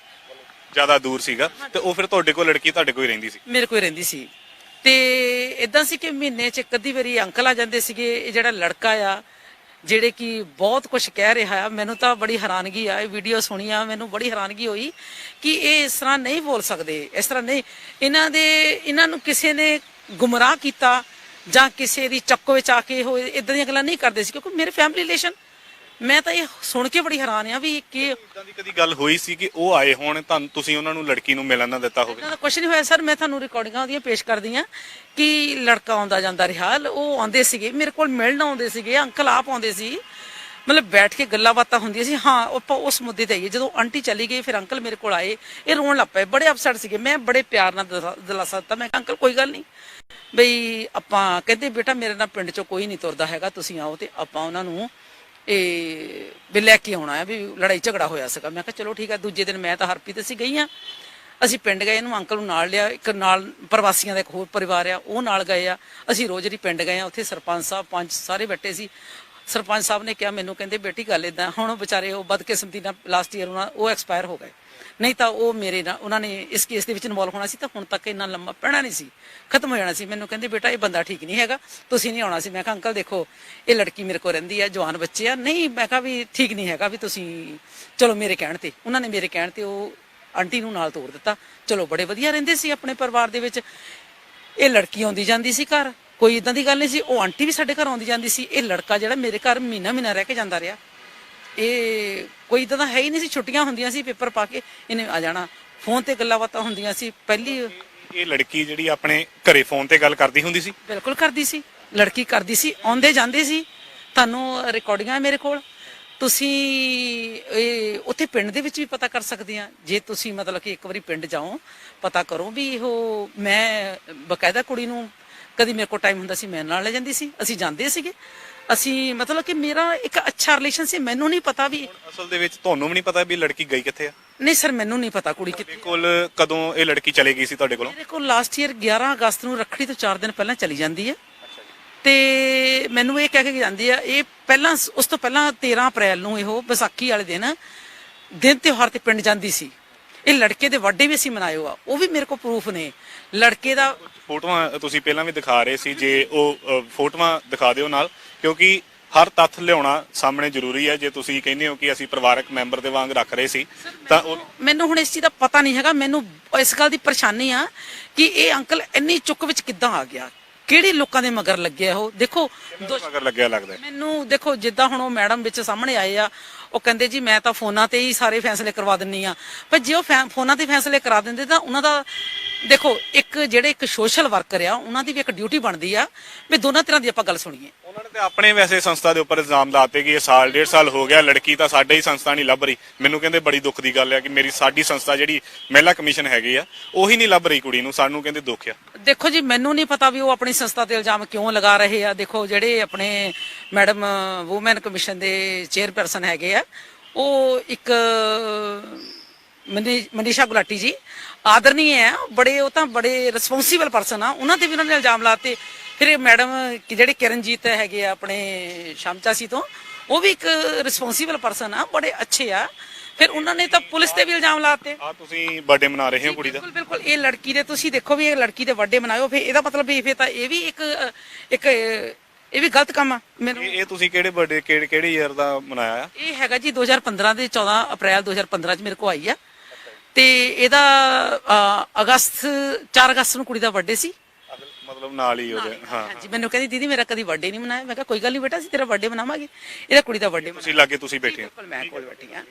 ਜ਼ਿਆਦਾ ਦੂਰ ਸੀਗਾ। ਤੇ ਉਹ ਫਿਰ ਤੁਹਾਡੇ ਕੋਲ ਲੜਕੀ ਤੁਹਾਡੇ ਕੋਲ ਹੀ ਰਹਿੰਦੀ ਸੀ? ਮੇਰੇ ਕੋਲ ਹੀ ਰਹਿੰਦੀ ਸੀ। ਤੇ ਇਦਾਂ ਸੀ ਕਿ ਮਹੀਨੇ ਚ ਇੱਕ ਅੱਧੀ ਵਾਰੀ ਅੰਕਲ ਆ ਜਾਂਦੇ ਸੀਗੇ। ਇਹ ਜਿਹੜਾ ਲੜਕਾ ਆ ਜਿਹੜੇ ਕਿ ਬਹੁਤ ਕੁਝ ਕਹਿ ਰਿਹਾ ਆ ਮੈਨੂੰ ਤਾਂ ਬੜੀ ਹੈਰਾਨਗੀ ਆ ਇਹ ਵੀਡੀਓ ਸੁਣੀ ਆ, ਮੈਨੂੰ ਬੜੀ ਹੈਰਾਨਗੀ ਹੋਈ ਕਿ ਇਹ ਇਸ ਤਰ੍ਹਾਂ ਨਹੀਂ ਬੋਲ ਸਕਦੇ, ਇਸ ਤਰ੍ਹਾਂ ਨਹੀਂ। ਇਹਨਾਂ ਦੇ, ਇਹਨਾਂ ਨੂੰ ਕਿਸੇ ਨੇ ਗੁੰਮਰਾਹ ਕੀਤਾ ਜਾਂ ਕਿਸੇ ਦੀ ਚੱਕੋ ਵਿੱਚ ਆ ਕੇ ਉਹ ਇਦਾਂ ਦੀਆਂ ਗੱਲਾਂ ਨਹੀਂ ਕਰਦੇ ਸੀ, ਕਿਉਂਕਿ ਮੇਰੇ ਫੈਮਿਲੀ ਰਿਲੇਸ਼ਨ ਮੈਂ ਤਾਂ ਇਹ ਸੁਣ ਕੇ ਬੜੀ ਹੈਰਾਨ ਆ ਵੀ ਕਿ ਇਦਾਂ ਦੀ ਕਦੀ ਗੱਲ ਹੋਈ ਸੀ ਕਿ ਉਹ ਆਏ ਹੋਣ ਤੁਹਾਨੂੰ ਤੁਸੀਂ ਉਹਨਾਂ ਨੂੰ ਲੜਕੀ ਨੂੰ ਮਿਲਣ ਨਾ ਦਿੱਤਾ ਹੋਵੇ? ਕੁਝ ਨਹੀਂ ਹੋਇਆ ਸਰ ਮੈਂ ਤੁਹਾਨੂੰ ਰਿਕਾਰਡਿੰਗਾਂ ਉਹਦੀਆਂ ਪੇਸ਼ ਕਰਦੀ ਆ ਕਿ ਲੜਕਾ ਆਉਂਦਾ ਜਾਂਦਾ ਰਿਹਾ ਉਹ ਆਉਂਦੇ ਸੀਗੇ ਮੇਰੇ ਕੋਲ ਮਿਲਣ ਆਉਂਦੇ ਸੀਗੇ ਅੰਕਲ ਆਪ ਆਉਂਦੇ ਸੀ। ਮਤਲਬ ਬੈਠ ਕੇ ਗੱਲਾਂ ਬਾਤਾਂ ਹੁੰਦੀਆਂ ਸੀ। ਹਾਂ ਆਪਾਂ ਉਸ ਮੁੱਦੇ ਤੇ ਆਈਏ ਜਦੋਂ ਆਂਟੀ ਚਲੀ ਗਈ ਫਿਰ ਅੰਕਲ ਮੇਰੇ ਕੋਲ ਆਏ ਇਹ ਰੋਣ ਲੱਗ ਪਏ ਬੜੇ ਅਪਸੈਟ ਸੀਗੇ। ਮੈਂ ਬੜੇ ਪਿਆਰ ਨਾਲ ਦਿਲਾ- ਦਿਲਾਸਾ ਦਿੱਤਾ। ਮੈਂ ਅੰਕਲ ਕੋਈ ਗੱਲ ਨਹੀਂ। ਬਈ ਆਪਾਂ ਕਹਿੰਦੇ ਬੇਟਾ ਮੇਰੇ ਨਾਲ ਪਿੰਡ ਚੋਂ ਕੋਈ ਨਹੀਂ ਤੁਰਦਾ ਹੈਗਾ ਤੁਸੀਂ ਆਓ ਤੇ ਆਪਾਂ ਉਹਨਾਂ ਨੂੰ ਇਹ ਵੀ ਲੈ ਕੇ ਆਉਣਾ ਹੈ ਵੀ ਲੜਾਈ ਝਗੜਾ ਹੋਇਆ ਸੀਗਾ। ਮੈਂ ਕਿਹਾ ਚਲੋ ਠੀਕ ਹੈ, ਦੂਜੇ ਦਿਨ ਮੈਂ ਤਾਂ ਹਰਪ੍ਰੀਤ ਅਸੀਂ ਗਈ ਆ ਅਸੀਂ ਪਿੰਡ ਗਏ, ਇਹਨੂੰ ਅੰਕਲ ਨੂੰ ਨਾਲ ਲਿਆ, ਇੱਕ ਨਾਲ ਪ੍ਰਵਾਸੀਆਂ ਦਾ ਇੱਕ ਹੋਰ ਪਰਿਵਾਰ ਆ, ਉਹ ਨਾਲ ਗਏ ਆ। ਅਸੀਂ ਰੋਜ਼ ਦੀ ਪਿੰਡ ਗਏ ਆ ਉੱਥੇ ਸਰਪੰਚ ਸਾਹਿਬ ਪੰਚ ਸਾਰੇ ਬੈਠੇ ਸੀ। ਸਰਪੰਚ ਸਾਹਿਬ ਨੇ ਕਿਹਾ ਮੈਨੂੰ, ਕਹਿੰਦੇ ਬੇਟੀ ਗੱਲ ਇਦਾਂ ਹੁਣ ਉਹ ਵਿਚਾਰੇ ਉਹ ਬਦਕਿਸਮਤੀ ਨਾਲ ਲਾਸਟ ਈਅਰ ਉਹਨਾਂ, ਉਹ ਐਕਸਪਾਇਰ ਹੋ ਗਏ। ਨਹੀਂ ਤਾਂ ਉਹ ਮੇਰੇ ਨਾਲ, ਉਹਨਾਂ ਨੇ ਇਸ ਕੇਸ ਦੇ ਵਿੱਚ ਇਨਵੋਲਵ ਹੋਣਾ ਸੀ ਤਾਂ ਹੁਣ ਤੱਕ ਇੰਨਾ ਲੰਮਾ ਪੈਣਾ ਨਹੀਂ ਸੀ, ਖਤਮ ਹੋ ਜਾਣਾ ਸੀ। ਮੈਨੂੰ ਕਹਿੰਦੇ, ਬੇਟਾ, ਇਹ ਬੰਦਾ ਠੀਕ ਨਹੀਂ ਹੈਗਾ, ਤੁਸੀਂ ਨਹੀਂ ਆਉਣਾ ਸੀ। ਮੈਂ ਕਿਹਾ, ਅੰਕਲ, ਦੇਖੋ, ਇਹ ਲੜਕੀ ਮੇਰੇ ਕੋਲ ਰਹਿੰਦੀ ਹੈ ਜਵਾਨ ਬੱਚੇ ਆ। ਨਹੀਂ, ਮੈਂ ਕਿਹਾ, ਵੀ ਠੀਕ ਨਹੀਂ ਹੈਗਾ, ਵੀ ਤੁਸੀਂ, ਚਲੋ, ਮੇਰੇ ਕਹਿਣ ਤੇ। ਉਹਨਾਂ ਨੇ ਮੇਰੇ ਕਹਿਣ ਤੇ ਉਹ ਆਂਟੀ ਨੂੰ ਨਾਲ ਤੋੜ ਦਿੱਤਾ। ਚਲੋ, ਬੜੇ ਵਧੀਆ ਰਹਿੰਦੇ ਸੀ ਆਪਣੇ ਪਰਿਵਾਰ ਦੇ ਵਿੱਚ। ਇਹ ਲੜਕੀ ਆਉਂਦੀ ਜਾਂਦੀ ਸੀ ਘਰ, ਕੋਈ ਇਦਾਂ ਦੀ ਗੱਲ ਨਹੀਂ ਸੀ, ਉਹ ਆਂਟੀ ਵੀ ਸਾਡੇ ਘਰ ਆਉਂਦੀ ਜਾਂਦੀ ਸੀ। ਇਹ ਲੜਕਾ ਜਿਹੜਾ ਮੇਰੇ ਘਰ ਮਹੀਨਾ ਮਹੀਨਾ ਰਹਿ ਕੇ ਜਾਂਦਾ ਰਿਹਾ। ਇਹ ਕੋਈ ਇਦਾਂ ਦਾ ਹੈ ਹੀ ਨਹੀਂ ਸੀ ਛੁੱਟੀਆਂ ਹੁੰਦੀਆਂ ਸੀ ਪੇਪਰ ਪਾ ਕੇ ਇਹਨੇ ਆ ਜਾਣਾ। ਫੋਨ ਤੇ ਗੱਲਾਂ ਬਾਤਾਂ ਹੁੰਦੀਆਂ ਸੀ ਪਹਿਲੀ ਇਹ ਲੜਕੀ ਜਿਹੜੀ ਆਪਣੇ ਘਰੇ ਫੋਨ ਤੇ ਗੱਲ ਕਰਦੀ ਹੁੰਦੀ ਸੀ? ਬਿਲਕੁਲ ਕਰਦੀ ਸੀ। ਲੜਕੀ ਕਰਦੀ ਸੀ ਆਉਂਦੇ ਜਾਂਦੇ ਸੀ। ਤੁਹਾਨੂੰ ਰਿਕਾਰਡਿੰਗਾਂ ਹੈ ਮੇਰੇ ਕੋਲ? ਤੁਸੀਂ ਇਹ ਉੱਥੇ ਪਿੰਡ ਦੇ ਵਿੱਚ ਵੀ ਪਤਾ ਕਰ ਸਕਦੇ ਆ। ਜੇ ਤੁਸੀਂ ਮਤਲਬ ਕਿ ਇੱਕ ਵਾਰੀ ਪਿੰਡ ਜਾਓ ਪਤਾ ਕਰੋ ਵੀ ਇਹੋ ਮੈਂ ਬਕਾਇਦਾ ਕੁੜੀ ਨੂੰ ਕਦੀ ਮੇਰੇ ਕੋਲ ਟਾਈਮ ਹੁੰਦਾ ਸੀ ਮੈਂ ਨਾਲ ਲੈ ਜਾਂਦੀ ਸੀ। ਅਸੀਂ ਜਾਂਦੇ ਸੀਗੇ। ਅਸੀਂ ਮਤਲਬ ਕਿ ਮੇਰਾ ਇੱਕ ਅੱਛਾ ਰਿਲੇਸ਼ਨ ਸੀ ਮੈਨੂੰ ਨਹੀਂ ਪਤਾ ਵੀ ਅਸਲ ਦੇ ਵਿੱਚ ਤੁਹਾਨੂੰ ਵੀ ਨਹੀਂ ਪਤਾ ਵੀ ਲੜਕੀ ਗਈ ਕਿੱਥੇ ਆ? ਨਹੀਂ ਸਰ ਮੈਨੂੰ ਨਹੀਂ ਪਤਾ ਕੁੜੀ ਕਿੱਥੇ ਤੁਹਾਡੇ ਕੋਲ ਕਦੋਂ ਇਹ ਲੜਕੀ ਚਲੇ ਗਈ ਸੀ ਤੁਹਾਡੇ ਕੋਲੋਂ? ਮੇਰੇ ਕੋਲ ਲਾਸਟ ਈਅਰ 11 ਅਗਸਤ ਨੂੰ ਰੱਖੜੀ ਤੋਂ 4 ਦਿਨ ਪਹਿਲਾਂ ਚਲੀ ਜਾਂਦੀ ਹੈ। ਤੇ ਮੈਨੂੰ ਇਹ ਕਹਿ ਕੇ ਜਾਂਦੀ ਆ ਇਹ ਪਹਿਲਾਂ ਉਸ ਤੋਂ ਪਹਿਲਾਂ 13 ਅਪ੍ਰੈਲ ਨੂੰ ਇਹੋ ਵਿਸਾਖੀ ਵਾਲੇ ਦਿਨ ਦਿਨ ਤਿਉਹਾਰ ਤੇ ਪਿੰਡ ਜਾਂਦੀ ਸੀ। ਇਹ ਲੜਕੇ ਦੇ ਬਰਥਡੇ ਵੀ ਅਸੀਂ ਮਨਾਇਓ ਆ ਉਹ ਵੀ ਮੇਰੇ ਕੋਲ ਪ੍ਰੂਫ ਨੇ। ਲੜਕੇ ਦਾ ਫੋਟੋਆਂ ਤੁਸੀਂ ਪਹਿਲਾਂ ਵੀ ਦਿਖਾ ਰਹੇ ਸੀ ਜੇ ਉਹ ਫੋਟੋਆਂ ਦਿਖਾ ਦਿਓ ਨਾਲ। ਕਿਉਂਕਿ ਹਰ ਤੱਥ ਲਿਆਉਣਾ ਸਾਹਮਣੇ ਜ਼ਰੂਰੀ ਹੈ। ਜੇ ਤੁਸੀਂ ਕਹਿੰਦੇ ਹੋ ਕਿ ਅਸੀਂ ਪਰਿਵਾਰਕ ਮੈਂਬਰ ਦੇ ਵਾਂਗ ਰੱਖ ਰਹੇ ਸੀ ਤਾਂ ਉਹ ਮੈਨੂੰ ਹੁਣ ਇਸ ਚੀਜ਼ ਦਾ ਪਤਾ ਨਹੀਂ ਹੈਗਾ। ਮੈਨੂੰ ਇਸ ਗੱਲ ਦੀ ਪਰੇਸ਼ਾਨੀ ਆ ਕਿ ਇਹ ਅੰਕਲ ਇੰਨੀ ਚੁੱਕ ਵਿੱਚ ਕਿੱਦਾਂ ਆ ਗਿਆ? ਕਿਹੜੇ ਲੋਕਾਂ ਦੇ ਮਗਰ ਲੱਗਿਆ ਉਹ? ਦੇਖੋ ਮਗਰ ਲੱਗਿਆ ਲੱਗਦਾ। ਮੈਨੂੰ ਦੇਖੋ ਜਿੱਦਾਂ ਹੁਣ ਉਹ ਮੈਡਮ ਵਿੱਚ ਸਾਹਮਣੇ ਆਏ ਆ ਉਹ ਕਹਿੰਦੇ ਜੀ ਮੈਂ ਤਾਂ ਫੋਨਾਂ ਤੇ ਹੀ ਸਾਰੇ ਫੈਸਲੇ ਕਰਵਾ ਦਿੰਨੀ ਆ। ਪਰ ਜੇ ਉਹ ਫੋਨਾਂ ਤੇ ਫੈਸਲੇ ਕਰਾ ਦਿੰਦੇ ਤਾਂ ਉਹਨਾਂ ਦਾ ਦੇਖੋ ਇੱਕ ਜਿਹੜੇ ਇੱਕ ਸੋਸ਼ਲ ਵਰਕਰ ਆ ਉਹਨਾਂ ਦੀ ਵੀ ਇੱਕ ਡਿਊਟੀ ਬਣਦੀ ਆ ਵੀ ਦੋਨਾਂ ਤਰ੍ਹਾਂ ਦੀ ਆਪਾਂ ਗੱਲ ਸੁਣੀਏ। ਉਹਨਾਂ ਨੇ ਤੇ ਆਪਣੇ ਵੈਸੇ ਸੰਸਥਾ ਦੇ ਉੱਪਰ ਇਲਜ਼ਾਮ ਲਾਤੇ ਕਿ ਇਹ ਸਾਲ, ਡੇਢ ਸਾਲ ਹੋ ਗਿਆ, ਲੜਕੀ ਤਾਂ ਸਾਡੇ ਹੀ ਸੰਸਥਾ ਨਹੀਂ ਲੱਭ ਰਹੀ। ਮੈਨੂੰ ਕਹਿੰਦੇ ਬੜੀ ਦੁੱਖ ਦੀ ਗੱਲ ਹੈ ਕਿ ਮੇਰੀ ਸਾਡੀ ਸੰਸਥਾ ਜਿਹੜੀ ਮਹਿਲਾ ਕਮਿਸ਼ਨ ਹੈਗੀ ਆ, ਉਹੀ ਨਹੀਂ ਲੱਭ ਰਹੀ ਕੁੜੀ ਨੂੰ, ਸਾਨੂੰ ਕਹਿੰਦੇ ਦੁੱਖ ਆ। ਦੇਖੋ ਜੀ, ਮੈਨੂੰ ਨਹੀਂ ਪਤਾ ਵੀ ਉਹ ਆਪਣੀ ਸੰਸਥਾ ਤੇ ਇਲਜ਼ਾਮ ਕਿਉਂ ਲਗਾ ਰਹੇ ਆ। ਦੇਖੋ, ਜਿਹੜੇ ਆਪਣੇ ਮੈਡਮ ਔਮਨ ਕਮਿਸ਼ਨ ਦੇ ਚੇਅਰਪਰਸਨ ਹੈਗੇ ਆ, ਉਹ ਇੱਕ ਮਨੀਸ਼ਾ ਗੁਲਾਟੀ ਜੀ ਆਦਰਨੀय ਹੈ ਬੜੇ, ਉਹ ਤਾਂ ਬੜੇ ਰਿਸਪੌਂਸੀਬਲ ਪਰਸਨ ਆ। ਉਹਨਾਂ ਤੇ ਵੀ ਉਹਨਾਂ ਨੇ ਇਲਜ਼ਾਮ ਲਾਤੇ। ਫਿਰ ਇਹ ਮੈਡਮ ਜਿਹੜੇ ਕਿਰਨਜੀਤ ਹੈਗੇ ਆ ਆਪਣੇ ਸ਼ਮਚਾਸੀ ਤੋਂ ਉਹ ਵੀ ਇੱਕ ਰਿਸਪੌਂਸੀਬਲ ਪਰਸਨ ਆ ਬੜੇ ਅੱਛੇ ਆ। ਫਿਰ ਉਹਨਾਂ ਨੇ ਤਾਂ ਪੁਲਿਸ ਤੇ ਵੀ ਇਲਜ਼ਾਮ ਲਾਤੇ ਆ ਤੁਸੀਂ ਬਰਥਡੇ ਮਨਾ ਰਹੇ ਹੋ ਕੁੜੀ ਦਾ? ਬਿਲਕੁਲ ਬਿਲਕੁਲ। ਇਹ ਲੜਕੀ ਦੇ ਤੁਸੀਂ ਦੇਖੋ ਵੀ ਇਹ ਲੜਕੀ ਦੇ ਵੱਡੇ ਬਣਾਇਓ ਫਿਰ ਇਹਦਾ ਮਤਲਬ ਵੀ ਫਿਰ ਤਾਂ ਇਹ ਵੀ ਇੱਕ ਇੱਕ ਇਹ ਵੀ ਗਲਤ ਕੰਮ ਆ। ਮੈਨੂੰ ਇਹ ਤੁਸੀਂ ਕਿਹੜੇ ਬਰਥਡੇ ਕਿਹੜੇ ਕਿਹੜੇ ਈਅਰ ਦਾ ਮਨਾਇਆ ਆ? ਇਹ ਹੈਗਾ ਜੀ 2015 ਦੇ 14 ਅਪ੍ਰੈਲ 2015 ਚ ਮੇਰੇ ਕੋ ਆਈ ਆ। ਤੇ ਇਹਦਾ ਅਗਸਤ 4 ਅਗਸਤ ਨੂੰ ਕੁੜੀ ਦਾ ਬਰਥਡੇ ਸੀ। ਮਤਲਬ ਨਾਲ ਹੀ ਉਹਦੇ ਹਾਂ। ਹਾਂਜੀ ਮੈਨੂੰ ਕਹਿੰਦੀ ਦੀਦੀ ਮੇਰਾ ਕਦੀ ਬਰਥਡੇ ਨਹੀਂ ਮਨਾਇਆ। ਮੈਂ ਕਿਹਾ ਕੋਈ ਗੱਲ ਨਹੀਂ ਬੇਟਾ ਅਸੀਂ ਤੇਰਾ ਬਰਥਡੇ ਮਨਾਵਾਂਗੇ। ਇਹਦਾ ਕੁੜੀ ਦਾ ਬਰਥਡੇ ਤੁਸੀਂ ਲਾਗੇ ਤੁਸੀਂ ਬੈਠੇ ਹੋ ਬਿਲਕੁਲ ਮੈਂ ਕੋਲ ਬੈਠੀ ਆ